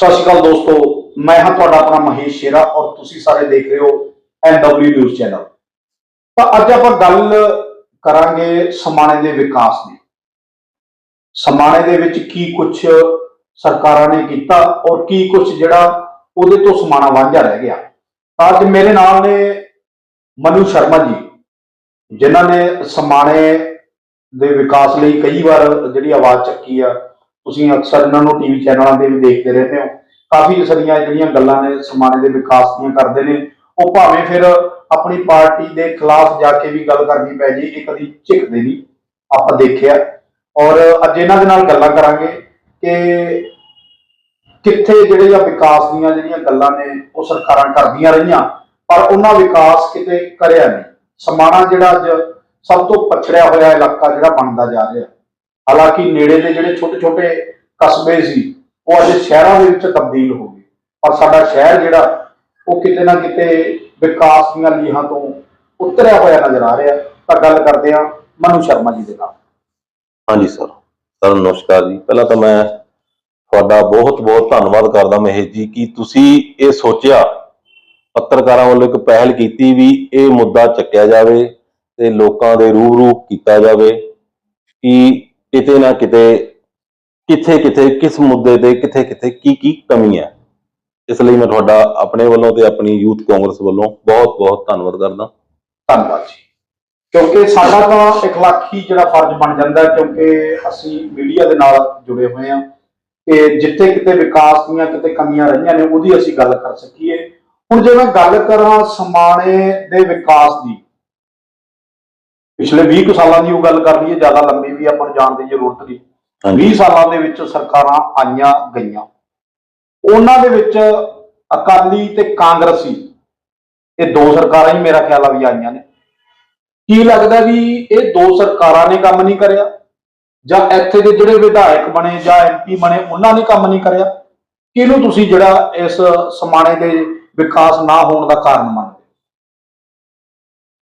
ਸਤਿ ਸ਼੍ਰੀ ਅਕਾਲ ਦੋਸਤੋ, ਮੈਂ ਹਾਂ ਤੁਹਾਡਾ ਆਪਣਾ ਮਹੇਸ਼ ਸ਼ੇਰਾ ਔਰ ਤੁਸੀਂ ਸਾਰੇ ਦੇਖ ਰਹੇ ਹੋ ਐਨਡਬਲਯੂ ਨਿਊਜ਼ ਚੈਨਲ ਤਾਂ ਅੱਜ ਆਪਾਂ ਗੱਲ ਕਰਾਂਗੇ ਸਮਾਣੇ ਦੇ ਵਿਕਾਸ ਦੀ। ਸਮਾਣੇ ਦੇ ਵਿੱਚ ਕੀ ਕੁਝ ਸਰਕਾਰਾਂ ਨੇ ਕੀਤਾ ਔਰ ਕੀ ਕੁਝ ਜਿਹੜਾ ਉਹਦੇ ਤੋਂ ਸਮਾਣਾ ਵਾਂਝਾ ਰਹਿ ਗਿਆ। ਅੱਜ ਮੇਰੇ ਨਾਲ ਨੇ ਮਨੂ ਸ਼ਰਮਾ ਜੀ, ਜਿਨ੍ਹਾਂ ਨੇ ਸਮਾਣੇ ਦੇ ਵਿਕਾਸ ਲਈ ਕਈ ਵਾਰ ਜਿਹੜੀ ਆਵਾਜ਼ ਚੱਕੀ ਆ ਤੁਸੀਂ ਅਕਸਰ ਇਹਨਾਂ ਨੂੰ ਟੀਵੀ ਚੈਨਲਾਂ ਤੇ ਵੀ ਦੇਖਦੇ ਰਹਿੰਦੇ ਹੋ। ਕਾਫੀ ਸਾਰੀਆਂ ਜਿਹੜੀਆਂ ਗੱਲਾਂ ਨੇ ਸਮਾਣੇ ਦੇ ਵਿਕਾਸ ਦੀਆਂ ਕਰਦੇ ਨੇ। ਉਹ ਭਾਵੇਂ ਫਿਰ ਆਪਣੀ ਪਾਰਟੀ ਦੇ ਖਿਲਾਫ ਜਾ ਕੇ ਵੀ ਗੱਲ ਕਰਨੀ ਪੈ ਜੇ ਇਹ ਕਦੀ ਝਿਕਦੇ ਨਹੀਂ। ਆਪਾਂ ਦੇਖਿਆ। ਔਰ ਅੱਜ ਇਹਨਾਂ ਦੇ ਨਾਲ ਗੱਲਾਂ ਕਰਾਂਗੇ ਕਿ ਕਿੱਥੇ ਜਿਹੜੇ ਆ ਵਿਕਾਸ ਦੀਆਂ ਜਿਹੜੀਆਂ ਗੱਲਾਂ ਨੇ, ਉਹ ਸਰਕਾਰਾਂ ਕਰਦੀਆਂ ਰਹੀਆਂ, ਪਰ ਉਹਨਾਂ ਵਿਕਾਸ ਕਿਤੇ ਕਰਿਆ ਨਹੀਂ। ਸਮਾਣਾ ਜਿਹੜਾ ਅੱਜ ਸਭ ਤੋਂ ਪਛੜਿਆ ਹੋਇਆ ਇਲਾਕਾ ਜਿਹੜਾ ਬਣਦਾ ਜਾ ਰਿਹਾ। ਹਾਲਾਂਕਿ ਨੇੜੇ ਦੇ ਜਿਹੜੇ ਛੋਟੇ ਛੋਟੇ ਕਸਬੇ ਸੀ, ਉਹ ਅੱਜ ਸ਼ਹਿਰਾਂ ਦੇ ਵਿੱਚ ਤਬਦੀਲ ਹੋ ਗਏ। ਪਰ ਸਾਡਾ ਸ਼ਹਿਰ ਜਿਹੜਾ, ਉਹ ਕਿਤੇ ਨਾ ਕਿਤੇ ਵਿਕਾਸ ਦੀਆਂ ਲੀਹਾਂ ਤੋਂ ਉਤਰਿਆ ਹੋਇਆ ਨਜ਼ਰ ਆ ਰਿਹਾ। ਤਾਂ ਗੱਲ ਕਰਦੇ ਹਾਂ ਮਨੂ ਸ਼ਰਮਾ ਜੀ ਦੇ ਨਾਲ। ਹਾਂਜੀ, ਸਰ। ਸਰ, ਨਮਸਕਾਰ ਜੀ। ਪਹਿਲਾਂ ਤਾਂ ਮੈਂ ਤੁਹਾਡਾ ਬਹੁਤ ਬਹੁਤ ਧੰਨਵਾਦ ਕਰਦਾ ਮਹੇਸ਼ ਜੀ, ਕਿ ਤੁਸੀਂ ਇਹ ਸੋਚਿਆ, ਪੱਤਰਕਾਰਾਂ ਵੱਲੋਂ ਇੱਕ ਪਹਿਲ ਕੀਤੀ ਵੀ ਇਹ ਮੁੱਦਾ ਚੱਕਿਆ ਜਾਵੇ ਤੇ ਲੋਕਾਂ ਦੇ ਰੂਬਰੂ ਕੀਤਾ ਜਾਵੇ, ਕਿ ਕਿਤੇ ਨਾ ਕਿਤੇ, ਕਿੱਥੇ ਕਿੱਥੇ, ਕਿਸ ਮੁੱਦੇ ਤੇ ਕਿੱਥੇ ਕਿੱਥੇ ਕੀ ਕੀ ਕਮੀ ਹੈ। ਇਸ ਲਈ ਮੈਂ ਤੁਹਾਡਾ ਆਪਣੇ ਵੱਲੋਂ ਤੇ ਆਪਣੀ ਯੂਥ ਕਾਂਗਰਸ ਵੱਲੋਂ ਬਹੁਤ ਬਹੁਤ ਧੰਨਵਾਦ ਕਰਦਾ। ਧੰਨਵਾਦ ਜੀ। ਕਿਉਂਕਿ ਸਾਡਾ ਤਾਂ ਇਖਲਾਕੀ ਜਿਹੜਾ ਫਰਜ਼ ਬਣ ਜਾਂਦਾ ਕਿਉਂਕਿ ਅਸੀਂ ਮੀਡੀਆ ਦੇ ਨਾਲ ਜੁੜੇ ਹੋਏ ਹਾਂ ਕਿ ਜਿੱਥੇ ਕਿਤੇ ਵਿਕਾਸ ਦੀਆਂ ਕਿਤੇ ਕਮੀਆਂ ਰਹੀਆਂ ਨੇ, ਉਹਦੀ ਅਸੀਂ ਗੱਲ ਕਰ ਸਕੀਏ। ਹੁਣ ਜੇ ਮੈਂ ਗੱਲ ਕਰਾਂ ਸਮਾਣੇ ਦੇ ਵਿਕਾਸ ਦੀ ਪਿਛਲੇ 20 ਕੁ ਸਾਲਾਂ ਦੀ ਉਹ ਗੱਲ ਕਰ ਲਈਏ ਜ਼ਿਆਦਾ ਲੰਮੀ ਵੀ ਆਪਾਂ ਨੂੰ ਜਾਣ ਦੀ ਜ਼ਰੂਰਤ ਨਹੀਂ। 20 ਸਾਲਾਂ ਦੇ ਵਿੱਚ ਸਰਕਾਰਾਂ ਆਈਆਂ ਗਈਆਂ। ਉਹਨਾਂ ਦੇ ਵਿੱਚ ਅਕਾਲੀ ਤੇ ਕਾਂਗਰਸੀ ਇਹ ਦੋ ਸਰਕਾਰਾਂ ਹੀ ਮੇਰਾ ਖਿਆਲ ਆ ਵੀ ਆਈਆਂ ਨੇ। ਕੀ ਲੱਗਦਾ ਵੀ ਇਹ ਦੋ ਸਰਕਾਰਾਂ ਨੇ ਕੰਮ ਨਹੀਂ ਕਰਿਆ? ਜਾਂ ਇੱਥੇ ਦੇ ਜਿਹੜੇ ਵਿਧਾਇਕ ਬਣੇ ਜਾਂ ਐਮਪੀ ਬਣੇ ਉਹਨਾਂ ਨੇ ਕੰਮ ਨਹੀਂ ਕਰਿਆ? ਕਿਹਨੂੰ ਤੁਸੀਂ ਜਿਹੜਾ ਇਸ ਸਮਾਣੇ ਦੇ ਵਿਕਾਸ ਨਾ ਹੋਣ ਦਾ ਕਾਰਨ ਮੰਨਦੇ?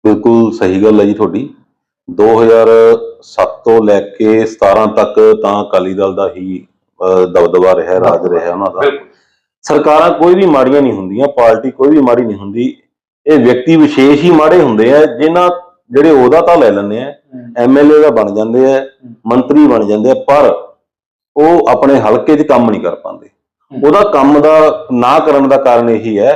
ਬਿਲਕੁਲ ਸਹੀ ਗੱਲ ਹੈ ਜੀ ਤੁਹਾਡੀ। 2007 ਤੋਂ ਲੈ ਕੇ 17 ਤੱਕ ਤਾਂ ਅਕਾਲੀ ਦਲ ਦਾ ਹੀ ਦਬਦਬਾ ਰਿਹਾ ਰਾਜ ਰਿਹਾ ਉਹਨਾਂ ਦਾ। ਸਰਕਾਰਾਂ ਕੋਈ ਵੀ ਮਾੜੀਆਂ ਨਹੀਂ ਹੁੰਦੀਆਂ ਪਾਰਟੀ ਕੋਈ ਵੀ ਮਾੜੀ ਨਹੀਂ ਹੁੰਦੀ। ਇਹ ਵਿਅਕਤੀ ਵਿਸ਼ੇਸ਼ ਹੀ ਮਾੜੇ ਹੁੰਦੇ ਆ ਜਿਨ੍ਹਾਂ ਜਿਹੜੇ ਉਹਦਾ ਤਾਂ ਲੈ ਲੈਂਦੇ ਆ ਐਮਐਲਏ ਦਾ ਬਣ ਜਾਂਦੇ ਆ ਮੰਤਰੀ ਬਣ ਜਾਂਦੇ ਆ ਪਰ ਉਹ ਆਪਣੇ ਹਲਕੇ 'ਚ ਕੰਮ ਨਹੀਂ ਕਰ ਪਾਉਂਦੇ। ਉਹਦਾ ਕੰਮ ਦਾ ਨਾ ਕਰਨ ਦਾ ਕਾਰਨ ਇਹੀ ਹੈ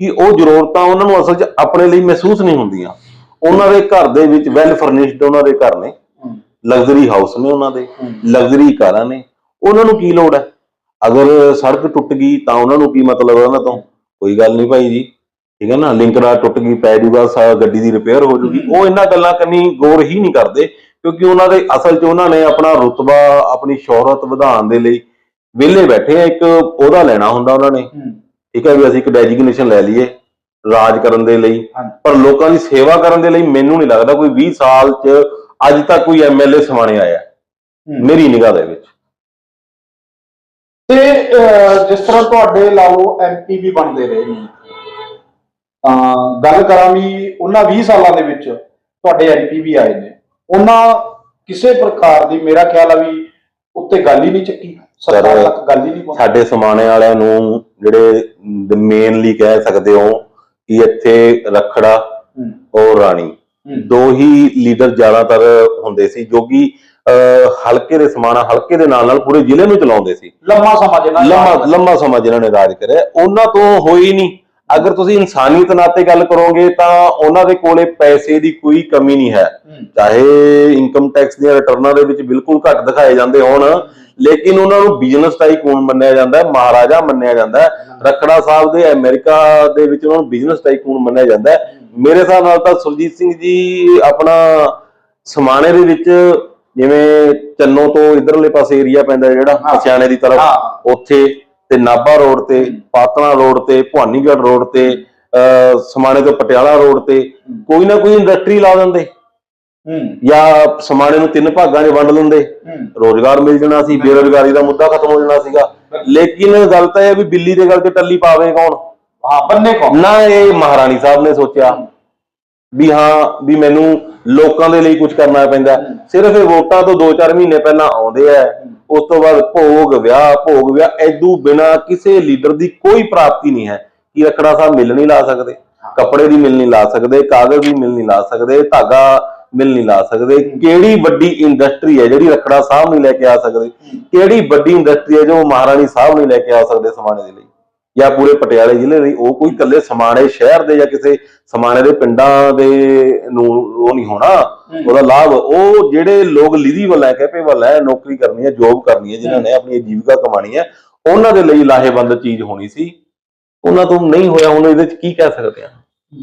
ਕਿ ਉਹ ਜ਼ਰੂਰਤਾਂ ਉਹਨਾਂ ਨੂੰ ਅਸਲ 'ਚ ਆਪਣੇ ਲਈ ਮਹਿਸੂਸ ਨਹੀਂ ਹੁੰਦੀਆਂ। ਉਹਨਾਂ ਦੇ ਘਰ ਦੇ ਵਿੱਚ ਵੈਲ ਫਰਨਿਸ਼ਡ ਉਹਨਾਂ ਦੇ ਘਰ ਨੇ। ਲਗਜ਼ਰੀ ਹਾਊਸ ਨੇ ਉਹਨਾਂ ਦੇ। ਲਗਜ਼ਰੀ ਕਾਰਾਂ ਨੇ। ਉਹਨਾਂ ਨੂੰ ਕੀ ਲੋੜ ਹੈ? ਅਗਰ ਸੜਕ ਟੁੱਟ ਗਈ ਤਾਂ ਉਹਨਾਂ ਨੂੰ ਕੀ ਮਤਲਬ ਹੈ ਉਹਨਾਂ ਤੋਂ? ਕੋਈ ਗੱਲ ਨਹੀਂ ਭਾਈ ਜੀ। ਠੀਕ ਹੈ ਨਾ? ਲਿੰਕ ਰਾਡ ਟੁੱਟ ਗਈ ਪੈ ਜੂਗਾ ਸਾ ਗੱਡੀ ਦੀ ਰਿਪੇਅਰ ਹੋ ਜੂਗੀ। ਉਹ ਇਹਨਾਂ ਗੱਲਾਂ ਕੰਨੀ ਗੌਰ ਹੀ ਨਹੀਂ ਕਰਦੇ ਕਿਉਂਕਿ ਉਹਨਾਂ ਦੇ ਅਸਲ 'ਚ ਉਹਨਾਂ ਨੇ ਆਪਣਾ ਰੁਤਬਾ ਆਪਣੀ ਸ਼ੋਹਰਤ ਵਧਾਉਣ ਦੇ ਲਈ ਵਿਹਲੇ ਬੈਠੇ ਆ। ਇੱਕ ਉਹਦਾ ਲੈਣਾ ਹੁੰਦਾ ਉਹਨਾਂ ਨੇ। ਠੀਕ ਹੈ ਵੀ ਅਸੀਂ ਇੱਕ ਡੈਜਿਗਨੇਸ਼ਨ ਲੈ ਲਈਏ। ਰਾਜ ਕਰਨ ਦੇ ਲਈ। ਪਰ ਲੋਕਾਂ ਦੀ ਸੇਵਾ ਕਰਨ ਦੇ ਲਈ ਮੈਨੂੰ ਨਹੀਂ ਲੱਗਦਾ ਕੋਈ 20 ਸਾਲ 'ਚ ਅੱਜ ਤੱਕ ਕੋਈ ਐਮਐਲਏ ਸਮਾਣੇ ਆਇਆ। ਮੇਰੀ ਨਿਗਾਹ ਦੇ ਵਿੱਚ। ਤੇ ਜਿਸ ਤਰ੍ਹਾਂ ਤੁਹਾਡੇ ਲਾਓ ਐਮਪੀ ਵੀ ਬਣਦੇ ਰਹੇ ਨੇ। ਤਾਂ ਗੱਲ ਕਰਾਂ ਵੀ ਉਹਨਾਂ 20 ਸਾਲਾਂ ਦੇ ਵਿੱਚ ਤੁਹਾਡੇ ਐਮਪੀ ਵੀ ਆਏ ਨੇ। ਉਹਨਾਂ ਕਿਸੇ ਪ੍ਰਕਾਰ ਦੀ ਮੇਰਾ ਖਿਆਲ ਆ ਵੀ ਉੱਤੇ ਗੱਲ ਹੀ ਨਹੀਂ ਚੱਕੀ। ਸਰਕਾਰ ਸਰ, ਤੱਕ ਗੱਲ ਹੀ ਨਹੀਂ ਪਹੁੰਚੀ। ਸਾਡੇ ਸਮਾਣੇ ਵਾਲਿਆਂ ਨੂੰ ਜਿਹੜੇ ਮੇਨਲੀ ਕਹਿ ਸਕਦੇ ਹੋ ਕਿ ਇੱਥੇ ਰਖੜਾ ਔਰ ਰਾਣੀ ਦੋ ਹੀ ਲੀਡਰ ਜ਼ਿਆਦਾਤਰ ਹੁੰਦੇ ਸੀ ਜੋ ਕਿ ਹਲਕੇ ਦੇ ਸਮਾਣਾ ਹਲਕੇ ਦੇ ਨਾਲ ਨਾਲ ਪੂਰੇ ਜ਼ਿਲ੍ਹੇ ਨੂੰ ਚਲਾਉਂਦੇ ਸੀ। ਲੰਮਾ ਸਮਾਂ ਜਿਹਨਾਂ ਲੰਮਾ ਲੰਮਾ ਸਮਾਂ ਜਿਨ੍ਹਾਂ ਨੇ ਰਾਜ ਕਰਿਆ। ਉਹਨਾਂ ਤੋਂ ਹੋਈ ਨਹੀਂ। ਅਗਰ ਤੁਸੀਂ ਇਨਸਾਨੀਅਤ ਨਾਤੇ ਗੱਲ ਕਰੋਗੇ ਤਾਂ ਉਹਨਾਂ ਦੇ ਕੋਲੇ ਪੈਸੇ ਦੀ ਕੋਈ ਕਮੀ ਨਹੀਂ ਹੈ। ਚਾਹੇ ਇਨਕਮ ਟੈਕਸ ਦੀਆਂ ਰਿਟਰਨਾਂ ਦੇ ਵਿੱਚ ਬਿਲਕੁਲ ਘੱਟ ਦਿਖਾਏ ਜਾਂਦੇ ਹੋਣ ਲੇਕਿਨ ਉਹਨਾਂ ਨੂੰ ਬਿਜ਼ਨਸ ਟਾਈਕੂਨ ਮੰਨਿਆ ਜਾਂਦਾ ਹੈ ਮਹਾਰਾਜਾ ਮੰਨਿਆ ਜਾਂਦਾ ਹੈ। ਰਖੜਾ ਸਾਹਿਬ ਦੇ ਅਮਰੀਕਾ ਦੇ ਵਿੱਚ ਉਹਨਾਂ ਨੂੰ ਬਿਜ਼ਨਸ ਟਾਈਕੂਨ ਮੰਨਿਆ ਜਾਂਦਾ ਹੈ। ਮੇਰੇ ਹਿਸਾਬ ਨਾਲ ਤਾਂ ਸੁਰਜੀਤ ਸਿੰਘ ਜੀ ਆਪਣਾ ਸਮਾਣੇ ਦੇ ਵਿੱਚ ਜਿਵੇਂ ਚੰਨੋ ਤੋਂ ਇਧਰਲੇ ਪਾਸੇ ਏਰੀਆ ਪੈਂਦਾ ਜਿਹੜਾ ਹਾਂ। ਪਸਿਆਣੇ ਦੀ ਤਰਫ। ਉੱਥੇ ਤੇ ਨਾਭਾ ਰੋਡ ਤੇ ਪਾਤਣਾ ਰੋਡ ਤੇ ਭਵਾਨੀਗੜ੍ਹ ਰੋਡ ਤੇ ਸਮਾਣੇ ਤੋਂ ਪਟਿਆਲਾ ਰੋਡ ਤੇ ਕੋਈ ਨਾ ਕੋਈ ਇੰਡਸਟਰੀ ਲਾ ਦਿੰਦੇ। ਜਾਂ ਸਮਾਣੇ ਨੂੰ ਤਿੰਨ ਭਾਗਾਂ 'ਚ ਵੰਡ ਹਮ, ਰੋਜ਼ਗਾਰ ਮਿਲ ਜਾਣਾ ਸੀ ਬੇਰੋਜ਼ਗਾਰੀ ਦਾ ਮੁੱਦਾ ਖਤਮ ਹੋ ਜਾਣਾ ਸੀਗਾ। ਲੇਕਿਨ ਗੱਲ ਤਾਂ ਇਹ ਵੀ ਬਿੱਲੀ ਦੇ ਗਲ ਤੇ ਟੱਲੀ ਪਾਵੇ ਕੌਣ? ਹਾਂ ਬੰਨੇ ਕੌਣ? ਨਾ ਇਹ ਮਹਾਰਾਣੀ ਸਾਹਿਬ ਨੇ ਸੋਚਿਆ ਵੀ ਹਾਂ ਵੀ ਮੈਨੂੰ ਲੋਕਾਂ ਦੇ ਲਈ ਕੁਝ ਕਰਨਾ ਪੈਂਦਾ। ਸਿਰਫ ਇਹ ਵੋਟਾਂ ਤੋਂ 2-4 ਮਹੀਨੇ ਪਹਿਲਾਂ ਆਉਂਦੇ ਆ। ਉਸ ਤੋਂ ਬਾਅਦ ਭੋਗ ਵਿਆਹ ਭੋਗ ਵਿਆਹ ਐਦੂ ਬਿਨਾ ਕਿਸੇ ਲੀਡਰ ਦੀ ਕੋਈ ਪ੍ਰਾਪਤੀ ਨਹੀਂ ਹੈ ਕਿ ਰਖੜਾ ਸਾਹਿਬ ਮਿਲ ਨਹੀਂ ਲਾ ਸਕਦੇ। ਕੱਪੜੇ ਦੀ ਮਿਲ ਨਹੀਂ ਲਾ ਸਕਦੇ ਕਾਗਜ਼ ਦੀ ਮਿਲ ਨਹੀਂ ਲਾ ਸਕਦੇ ਧਾਗਾ ਮਿਲ ਨਹੀਂ ਲਾ ਸਕਦੇ। ਕਿਹੜੀ ਵੱਡੀ ਇੰਡਸਟਰੀ ਹੈ ਜਿਹੜੀ ਰਖੜਾ ਸਾਹਿਬ ਨਹੀਂ ਲੈ ਕੇ ਆ ਸਕਦੇ? ਕਿਹੜੀ ਵੱਡੀ ਇੰਡਸਟਰੀ ਹੈ ਜੋ ਮਹਾਰਾਣੀ ਸਾਹਿਬ ਨਹੀਂ ਲੈ ਕੇ ਆ ਸਕਦੇ ਸਮਾਣੇ ਦੇ ਲਈ? ਜਾਂ ਪੂਰੇ ਪਟਿਆਲੇ ਜ਼ਿਲ੍ਹੇ ਲਈ? ਉਹ ਕੋਈ ਇਕੱਲੇ ਸਮਾਣੇ ਸ਼ਹਿਰ ਦੇ ਜਾਂ ਕਿਸੇ ਸਮਾਣੇ ਦੇ ਪਿੰਡਾਂ ਦੇ ਨੂੰ ਉਹ ਨਹੀਂ ਹੋਣਾ। ਉਹਦਾ ਲਾਭ ਉਹ ਜਿਹੜੇ ਲੋਕ ਲੀਦੀਵਲ ਹੈ ਕੈਪੇਬਲ ਹੈ ਨੌਕਰੀ ਕਰਨੀ ਹੈ ਜੋਬ ਕਰਨੀ ਹੈ ਜਿਨ੍ਹਾਂ ਨੇ ਆਪਣੀ ਜੀਵਿਕਾ ਕਮਾਣੀ ਹੈ ਉਹਨਾਂ ਦੇ ਲਈ ਲਾਹੇਵੰਦ ਚੀਜ਼ ਹੋਣੀ ਸੀ। ਉਹਨਾਂ ਤੋਂ ਨਹੀਂ ਹੋਇਆ ਹੁਣ ਇਹਦੇ ਚ ਕੀ ਕਹਿ ਸਕਦੇ ਆ?